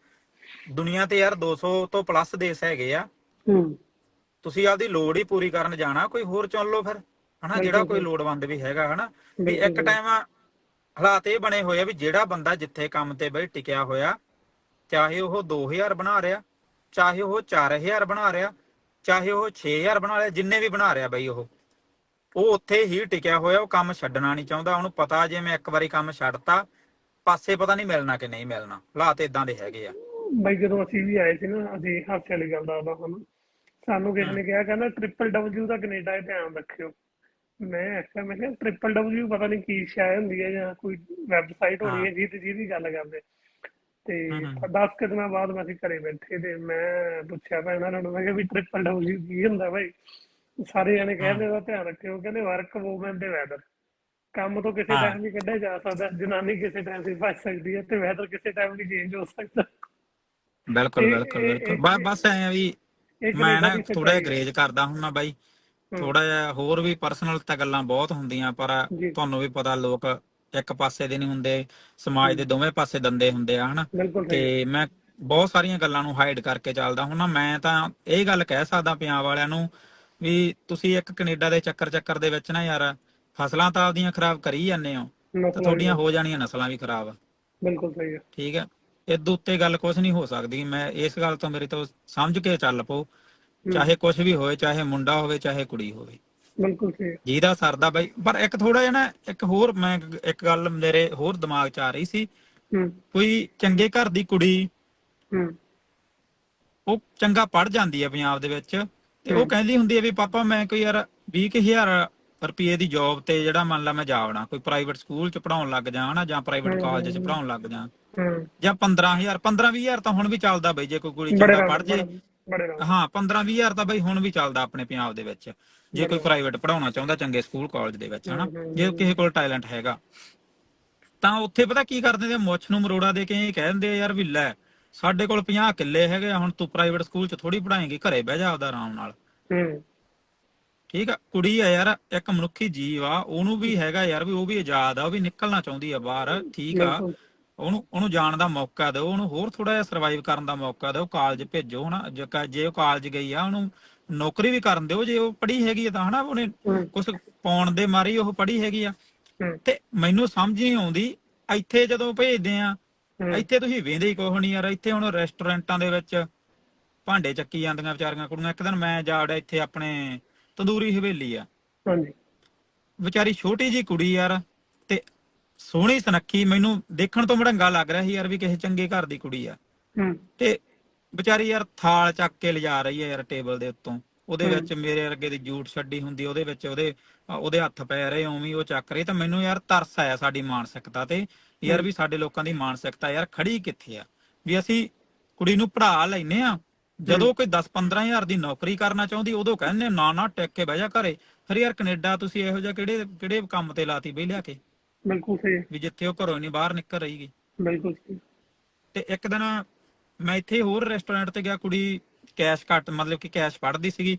[SPEAKER 1] ਦੁਨੀਆ ਤੇ ਯਾਰ 200 ਤੋਂ ਪਲੱਸ ਦੇਸ਼ ਹੈਗੇ ਆ।
[SPEAKER 2] ਹੂੰ।
[SPEAKER 1] ਤੁਸੀਂ ਆਪਦੀ ਲੋੜ ਹੀ ਪੂਰੀ ਕਰਨ ਜਾਣਾ ਕੋਈ ਹੋਰ ਚੁਣ ਲਓ ਫਿਰ। ਹਨਾ ਜਿਹੜਾ ਕੋਈ ਲੋੜਵੰਦ ਵੀ ਹੈਗਾ ਹਨਾ। ਵੀ ਇੱਕ ਟਾਈਮ ਹਾਲਾਤ ਇਹ ਬਣੇ ਹੋਏ ਆ ਵੀ ਜਿਹੜਾ ਬੰਦਾ ਜਿੱਥੇ ਕੰਮ ਤੇ ਬਈ ਟਿਕਿਆ ਹੋਇਆ ਚਾਹੇ ਉਹ 2000 ਬਣਾ ਰਿਹਾ ਚਾਹੇ ਉਹ 4000 ਬਣਾ ਰਿਹਾ ਚਾਹੇ ਉਹ 6000 ਬਣਾ ਰਿਹਾ ਜਿੰਨੇ ਵੀ ਬਣਾ ਰਿਹਾ ਬਈ ਉਹ। ਉਹ ਉੱਥੇ ਹੀ ਟਿਕਿਆ ਹੋਇਆ ਉਹ ਕੰਮ ਛੱਡਣਾ ਨਹੀਂ ਚਾਹੁੰਦਾ। ਉਹਨੂੰ ਪਤਾ ਜੇ ਮੈਂ ਇੱਕ ਵਾਰੀ ਕੰਮ ਛੱਡਤਾ ਪਾਸੇ ਪਤਾ ਨਹੀਂ ਮਿਲਣਾ ਕਿ ਨਹੀਂ ਮਿਲਣਾ। ਹਾਲਾਤ ਇਦਾਂ ਦੇ ਹੈਗੇ ਆ।
[SPEAKER 2] ਬਈ ਜਦੋਂ ਅਸੀਂ ਵੀ ਆਏ ਸੀ ਨਾ ਅਸੀਂ ਹਾਸੇ ਵਾਲੀ ਗੱਲ ਦੱਸਦਾ ਤੁਹਾਨੂੰ ਸਾਨੂੰ ਕਿਸੇ ਨੇ ਕਿਹਾ ਕਹਿੰਦਾ ਟ੍ਰਿਪਲ ਡਬਲਯੂ ਦਾ ਕੈਨੇਡਾ ਇਹ ਧਿਆਨ ਰੱਖਿਓ। ਮੈਂ ਆਖਿਆ ਮੈਂ ਕਿਹਾ ਟ੍ਰਿਪਲ ਡਬਲਯੂ ਪਤਾ ਨਹੀਂ ਕੀ ਸ਼ਾਇ ਹੁੰਦੀ ਹੈ ਜਾਂ ਕੋਈ ਵੈਬਸਾਈਟ ਹੋਣੀ ਹੈ ਜਿਹਦੀ ਜਿਹਦੀ ਗੱਲ ਕਰਦੇ। ਤੇ
[SPEAKER 1] ਹਮ ਹਮ।
[SPEAKER 2] 10 ਕੁ ਦਿਨਾਂ ਬਾਅਦ ਮੈਂ ਅਸੀਂ ਘਰੇ ਬੈਠੇ ਤੇ ਮੈਂ ਪੁੱਛਿਆ ਭੈਣ ਉਹਨਾਂ ਨੂੰ ਮੈਂ ਕਿਹਾ ਵੀ ਟ੍ਰਿਪਲ ਡਬਲਯੂ ਕੀ ਹੁੰਦਾ ਭਾਈ ਸਾਰੇ ਜਣੇ ਕਹਿੰਦੇ ਉਹਦਾ ਧਿਆਨ ਰੱਖਿਓ ਕਹਿੰਦੇ ਵਰਕ ਵੂਮਨ ਦੇ ਵੈਦਰ ਕੰਮ ਤੋਂ ਕਿਸੇ। ਟਾਈਮ ਵੀ ਕੱਢਿਆ ਜਾ ਸਕਦਾ ਜਨਾਨੀ ਕਿਸੇ ਟਾਈਮ ਵੀ ਫਸ ਸਕਦੀ ਹੈ ਤੇ ਵੈਦਰ ਕਿਸੇ ਟਾਈਮ ਵੀ ਚੇਂਜ ਹੋ ਸਕਦਾ
[SPEAKER 1] ਬਿਲਕੁਲ ਬਿਲਕੁਲ ਬਿਲਕੁਲ ਬਸ ਐ ਆ ਵੀ ਮੈਂ ਨਾ
[SPEAKER 2] ਦੀ
[SPEAKER 1] ਥੋੜਾ
[SPEAKER 2] ਸੱਚਾਈ ਹੈ।
[SPEAKER 1] ਗਰੇਜ ਕਰਦਾ ਹੁੰਨਾ ਬਾਈ। ਥੋੜਾ ਜਿਹਾ ਹੋਰ ਵੀ ਪਰਸਨਲ ਤਾਂ ਗੱਲਾਂ ਬਹੁਤ ਹੁੰਦੀਆਂ ਪਰ। ਤੁਹਾਨੂੰ ਵੀ ਪਤਾ ਲੋਕ ਇੱਕ ਪਾਸੇ ਦੇ ਨਹੀਂ ਹੁੰਦੇ ਸਮਾਜ ਦੇ ਦੋਵੇਂ ਪਾਸੇ ਦੰਦੇ ਹੁੰਦੇ ਆ ਹਨਾ। ਤੇ ਮੈਂ ਬਹੁਤ ਸਾਰੀਆਂ ਗੱਲਾਂ ਨੂੰ ਹਾਈਡ ਕਰਕੇ ਚੱਲਦਾ ਹੁੰਨਾ। ਮੈਂ ਤਾਂ ਇਹ ਗੱਲ ਕਹਿ ਸਕਦਾ ਪੰਜਾਬ ਵਾਲਿਆਂ ਨੂੰ ਵੀ ਤੁਸੀਂ ਇੱਕ ਕੈਨੇਡਾ ਦੇ ਚੱਕਰ ਚੱਕਰ ਦੇ ਵਿੱਚ ਨਾ ਯਾਰ ਫਸਲਾਂ ਤਾਂ ਆਪਦੀਆਂ ਖਰਾਬ ਕਰੀ ਜਾਂਦੇ ਹੋ ਤੇ ਤੁਹਾਡੀਆਂ ਹੋ ਜਾਣੀਆਂ ਨਸਲਾਂ ਵੀ ਖਰਾਬ।
[SPEAKER 2] ਬਿਲਕੁਲ ਸਹੀ ਹੈ।
[SPEAKER 1] ਠੀਕ ਹੈ। ਇਦੋਂ ਉੱਤੇ ਗੱਲ ਕੁਝ ਨਹੀਂ ਹੋ ਸਕਦੀ। ਮੈਂ ਇਸ ਗੱਲ ਤੋਂ ਮੇਰੀ ਤੋਂ ਸਮਝ ਕੇ ਚੱਲ ਪਓ ਚਾਹੇ ਕੁਝ ਵੀ ਹੋਵੇ ਚਾਹੇ ਮੁੰਡਾ ਹੋਵੇ ਚਾਹੇ ਕੁੜੀ ਹੋਵੇ।
[SPEAKER 2] ਬਿਲਕੁਲ ਸਹੀ
[SPEAKER 1] ਜਿਹਦਾ ਸਰਦਾ ਬਾਈ ਪਰ ਇੱਕ ਥੋੜਾ ਜਿਹਾ ਨਾ ਇੱਕ ਹੋਰ ਮੈਂ ਇੱਕ- ਗੱਲ ਮੇਰੇ ਹੋਰ ਦਿਮਾਗ 'ਚ ਆ ਰਹੀ ਸੀ।
[SPEAKER 2] ਹੂੰ।
[SPEAKER 1] ਕੋਈ ਚੰਗੇ ਘਰ ਦੀ ਕੁੜੀ
[SPEAKER 2] ਹੂੰ।
[SPEAKER 1] ਉਹ ਚੰਗਾ ਪੜ ਜਾਂਦੀ ਹੈ ਪੰਜਾਬ ਦੇ ਵਿੱਚ ਤੇ ਉਹ। ਕਹਿੰਦੀ ਹੁੰਦੀ ਹੈ ਵੀ ਪਾਪਾ ਮੈਂ ਕੋਈ ਯਾਰ 20000 ਰੁਪਏ ਦੀ ਜੌਬ ਤੇ ਜਿਹੜਾ ਮੰਨ ਲਾ ਮੈਂ ਜਾਵਣਾ ਕੋਈ ਪ੍ਰਾਈਵੇਟ ਸਕੂਲ 'ਚ ਪੜਾਉਣ ਲੱਗ ਜਾ ਹਨਾ ਜਾਂ ਪ੍ਰਾਈਵੇਟ ਕਾਲਜ 'ਚ। ਪੜਾਉਣ ਲੱਗ ਜਾ।
[SPEAKER 2] ਹੂੰ।
[SPEAKER 1] ਜਾਂ 15000 15-20000 ਤਾਂ ਹੁਣ ਵੀ ਚੱਲਦਾ ਬਈ ਜੇ ਕੋਈ ਕੁੜੀ ਚੰਗਾ ਪੜ ਜੇ।
[SPEAKER 2] ਬੜੇ
[SPEAKER 1] ਹਾਂ 15-20000 ਤਾਂ ਬਈ ਹੁਣ ਵੀ ਚੱਲਦਾ ਆਪਣੇ ਪੰਜਾਬ ਦੇ ਵਿੱਚ। ਜੇ ਕੋਈ। ਪ੍ਰਾਈਵੇਟ ਪੜਾਉਣਾ ਚਾਹੁੰਦਾ ਚੰਗੇ ਸਕੂਲ ਕਾਲਜ ਦੇ ਵਿੱਚ ਹਨਾ? ਜੇ। ਕਿਸੇ ਕੋਲ ਟੈਲੈਂਟ ਹੈਗਾ। ਤਾਂ ਉੱਥੇ ਪਤਾ ਕੀ ਕਰਦੇ ਨੇ ਮੁੱਛ ਨੂੰ ਮਰੋੜਾ ਦੇ ਕੇ ਇਹ ਕਹਿ ਦਿੰਦੇ ਆ ਯਾਰ ਵੀ ਲੈ ਸਾਡੇ ਕੋਲ 50 ਕਿੱਲੇ ਹੈਗੇ ਹੁਣ ਤੂੰ ਪ੍ਰਾਈਵੇਟ ਸਕੂਲ 'ਚ ਥੋੜੀ ਪੜਾਏਂਗੀ ਘਰੇ ਬਹਿ ਜਾ ਆਪਦਾ ਆਰਾਮ ਨਾਲ।
[SPEAKER 2] ਹੂੰ।
[SPEAKER 1] ਠੀਕ ਆ? ਕੁੜੀ ਆ ਯਾਰ ਇੱਕ ਮਨੁੱਖੀ ਜੀਵ ਆ ਉਹਨੂੰ ਵੀ ਹੈਗਾ ਯਾਰ ਵੀ ਉਹ ਵੀ ਆਜ਼ਾਦ ਆ ਉਹ ਵੀ ਨਿਕਲਣਾ ਚਾਹੁੰਦੀ ਆ ਬਾਹਰ ਠੀਕ ਆ। ਉਹਨੂੰ ਉਹਨੂੰ ਜਾਣ ਦਾ ਮੌਕਾ ਦਿਓ ਉਹਨੂੰ ਹੋਰ ਥੋੜਾ ਜਿਹਾ ਸਰਵਾਈਵ ਕਰਨ ਦਾ ਮੌਕਾ ਦਿਓ ਕਾਲਜ ਭੇਜੋ ਹਨਾ ਜੇ ਉਹ ਕਾਲਜ ਗਈ ਆ ਉਹਨੂੰ ਨੌਕਰੀ ਵੀ ਕਰਨ ਦਿਓ ਜੇ ਉਹ ਪੜ੍ਹੀ ਹੈਗੀ ਆ ਤਾਂ ਹਨਾ ਉਹਨੇ ਕੁਝ ਪਾਉਣ ਦੇ ਮਾਰੀ ਉਹ ਪੜ੍ਹੀ ਹੈਗੀ ਆ। ਤੇ ਮੈਨੂੰ ਸਮਝ ਨਹੀਂ ਆਉਂਦੀ ਇੱਥੇ ਜਦੋਂ ਭੇਜਦੇ ਆ ਇੱਥੇ ਤੁਸੀਂ ਵੇਂਦੇ ਹੀ ਕੁਛ ਨਹੀਂ ਯਾਰ ਇੱਥੇ ਹੁਣ ਰੈਸਟੋਰੈਂਟਾਂ ਦੇ ਵਿੱਚ ਭਾਂਡੇ ਚੱਕੀ ਜਾਂਦੀਆਂ ਵਿਚਾਰੀਆਂ ਕੁੜੀਆਂ ਇੱਕ ਦਿਨ ਮੈਂ ਜਾ ਵੜਿਆ ਇੱਥੇ ਆਪਣੇ ਤੰਦੂਰੀ ਹਵੇਲੀ ਆ।
[SPEAKER 2] ਹਾਂਜੀ।
[SPEAKER 1] ਵਿਚਾਰੀ ਛੋਟੀ ਜੀ ਕੁੜੀ ਯਾਰ ਸੋਹਣੀ ਸੁਨੱਖੀ ਮੈਨੂੰ ਦੇਖਣ ਤੋਂ ਮੜੰਗਾ ਲੱਗ ਰਿਹਾ ਸੀ ਯਾਰ ਵੀ ਕਿਸੇ ਚੰਗੇ ਘਰ ਦੀ ਕੁੜੀ ਆ।
[SPEAKER 2] ਹੂੰ।
[SPEAKER 1] ਤੇ ਵਿਚਾਰੀ ਯਾਰ ਥਾਲ ਚੱਕ ਕੇ ਲਿਜਾ ਰਹੀ ਹੈ ਯਾਰ ਟੇਬਲ ਦੇ ਉੱਤੋਂ। ਉਹਦੇ। ਵਿੱਚ ਮੇਰੇ ਅੱਗੇ ਦੀ ਜੂਟ ਛੱਡੀ ਹੁੰਦੀ ਉਹਦੇ ਵਿੱਚ ਉਹਦੇ ਉਹਦੇ ਹੱਥ ਪੈ ਰਹੇ ਉਵੇਂ ਉਹ ਚੱਕ ਰਹੀ। ਤਾਂ ਮੈਨੂੰ ਯਾਰ ਤਰਸ ਆਇਆ ਸਾਡੀ ਮਾਨਸਿਕਤਾ ਤੇ। ਯਾਰ ਵੀ ਸਾਡੇ ਲੋਕਾਂ ਦੀ ਮਾਨਸਿਕਤਾ ਯਾਰ ਖੜੀ ਕਿੱਥੇ ਆ? ਵੀ ਅਸੀਂ ਕੁੜੀ ਨੂੰ ਪੜ੍ਹਾ ਲੈਨੇ ਆ ਜਦੋਂ ਕੋਈ 10 ਹਜ਼ਾਰ ਦੀ ਨੌਕਰੀ ਕਰਨਾ ਚਾਹੁੰਦੀ ਉਦੋਂ ਕਹਿੰਦੇ ਨਾ ਨਾ ਟਿਕ ਕੇ ਬਹਿ ਜਾ ਘਰੇ। ਫਿਰ ਯਾਰ ਕੈਨੇਡਾ ਤੁਸੀਂ ਇਹੋ ਜਿਹਾ ਕਿਹੜੇ ਕਿਹੜੇ ਕੰਮ ਤੇ ਲਾਤੀ ਬਈ ਲਿਆ ਕੇ?
[SPEAKER 2] ਬਿਲਕੁਲ ਸਹੀ
[SPEAKER 1] ਵੀ ਜਿੱਥੇ ਉਹ ਘਰੋਂ ਨਹੀਂ ਬਾਹਰ ਨਿਕਲ ਰਹੀਗੀ
[SPEAKER 2] ਬਿਲਕੁਲ ਸਹੀ
[SPEAKER 1] ਤੇ ਇੱਕ ਦਿਨ ਮੈਂ ਇੱਥੇ ਹੋਰ ਰੈਸਟੋਰੈਂਟ ਤੇ ਗਿਆ ਕੁੜੀ ਕੈਸ਼ ਘੱਟ ਮਤਲਬ ਕਿ ਕੈਸ਼ ਫੜਦੀ ਸੀਗੀ।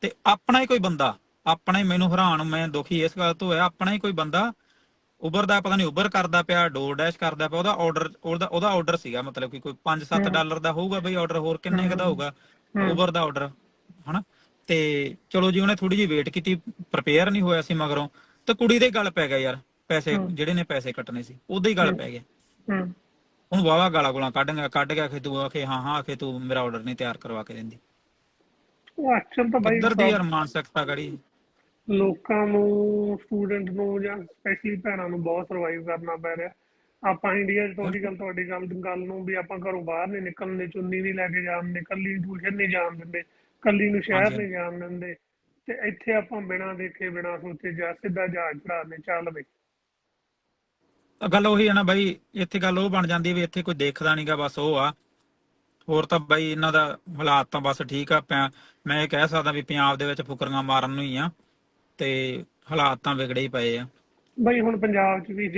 [SPEAKER 1] ਤੇ ਆਪਣਾ ਹੀ ਕੋਈ ਬੰਦਾ ਆਪਣਾ ਹੀ ਮੈਨੂੰ ਹੈਰਾਨ ਮੈਂ ਦੁਖੀ ਇਸ ਗੱਲ ਤੋਂ ਹੋਇਆ ਆਪਣਾ ਹੀ ਕੋਈ ਬੰਦਾ ਉਬਰ ਦਾ ਪਤਾ ਨਹੀਂ ਉਬਰ ਕਰਦਾ ਪਿਆ ਡੋਰ ਡੈਸ਼ ਕਰਦਾ ਪਿਆ ਉਹਦਾ ਆਰਡਰ ਉਹਦਾ ਉਹਦਾ ਆਰਡਰ ਸੀਗਾ ਮਤਲਬ ਕਿ ਕੋਈ 5-7
[SPEAKER 2] ਹਮ।
[SPEAKER 1] ਡਾਲਰ ਦਾ ਹੋਊਗਾ ਬਈ ਆਰਡਰ ਹੋਰ ਕਿੰਨੇ ਕੁ ਦਾ। ਹੋਊਗਾ। ਉਬਰ ਦਾ ਆਰਡਰ ਹਨਾ? ਤੇ ਚਲੋ ਜੀ ਉਹਨੇ ਥੋੜੀ ਜਿਹੀ ਵੇਟ ਕੀਤੀ ਪ੍ਰਪੇਅਰ ਨਹੀਂ ਹੋਇਆ ਸੀ ਮਗਰੋਂ। ਤੇ ਕੁੜੀ ਦੇ ਗੱਲ ਪੈ ਗਿਆ ਯਾਰ। ਪੈਸੇ। ਜਿਹੜੇ ਨੇ ਪੈਸੇ ਕੱਟਣੇ ਸੀ ਉਹਦੇ ਹੀ ਗੱਲ। ਪੈ ਗਿਆ
[SPEAKER 2] ਹੂੰ
[SPEAKER 1] ਹੁਣ ਵਾਵਾ ਗਾਲਾਂ ਗੁਲਾਂ ਕੱਢ ਕੱਢ ਗਿਆ ਕਿ ਤੂੰ ਆਖੇ ਹਾਂ ਹਾਂ ਆਖੇ ਤੂੰ ਮੇਰਾ ਆਰਡਰ ਨਹੀਂ ਤਿਆਰ ਕਰਵਾ ਕੇ ਦਿੰਦੀ।
[SPEAKER 2] ਉਹ ਐਕਚੁਅਲ ਤਾਂ ਬਾਈ
[SPEAKER 1] ਕਿੱਧਰ ਦੀ ਯਾਰ ਮਾਨਸਿਕਤਾ ਕੜੀ
[SPEAKER 2] ਲੋਕਾਂ ਨੂੰ ਸਟੂਡੈਂਟ ਨੂੰ ਜਾਂ ਸਪੈਸ਼ਲੀ ਭੈਣਾਂ ਨੂੰ ਬਹੁਤ ਸਰਵਾਈਵ ਕਰਨਾ ਪੈ ਰਿਹਾ। ਆਪਾਂ ਇੰਡੀਆ 'ਚ ਤੁਹਾਡੀ ਗੱਲ ਤੁਹਾਡੀ ਗੱਲ ਗੱਲ ਨੂੰ ਵੀ ਆਪਾਂ ਘਰੋਂ ਬਾਹਰ ਨਹੀਂ ਨਿਕਲਣ ਦੇ ਚੁੰਨੀ ਨਹੀਂ ਲੈ ਕੇ ਜਾਣ ਦਿੰਦੇ ਕੱਲੀ ਟਿਊਸ਼ਨ ਨਹੀਂ ਜਾਣ ਦਿੰਦੇ ਕੱਲੀ ਨੂੰ ਸ਼ਹਿਰ। ਨਹੀਂ ਜਾਣ ਦਿੰਦੇ। ਤੇ ਇੱਥੇ ਆਪਾਂ ਬਿਨਾਂ ਦੇਖੇ ਬਿਨਾਂ ਸੋਚੇ ਜਾ ਸਿੱਧਾ ਜਹਾਜ਼ ਚੜਾਉਂਦੇ ਚੱਲ ਬਈ।
[SPEAKER 1] ਗੱਲ ਉਹੀ ਆ ਨਾ ਬਾਈ, ਇੱਥੇ ਗੱਲ ਉਹ ਬਣ ਜਾਂਦੀ ਵੀ ਇੱਥੇ ਕੋਈ ਦੇਖਦਾ ਨਹੀਂਗਾ ਬਸ ਉਹ ਆ। ਹੋਰ ਤਾਂ ਬਾਈ ਇਹਨਾਂ ਦਾ ਹਾਲਾਤ ਤਾਂ ਬਸ ਠੀਕ ਆ ਮੈਂ ਇਹ ਕਹਿ ਸਕਦਾ ਵੀ ਪੰਜਾਬ ਦੇ ਵਿੱਚ ਫੁਕਰੀਆਂ ਮਾਰਨ ਨੂੰ ਹੀ ਆ ਤੇ ਹਾਲਾਤ ਤਾਂ ਵਿਗੜੇ ਹੀ ਪਏ ਆ।
[SPEAKER 2] ਬਈ ਹੁਣ ਪੰਜਾਬ 'ਚ ਵੀ ਜੇ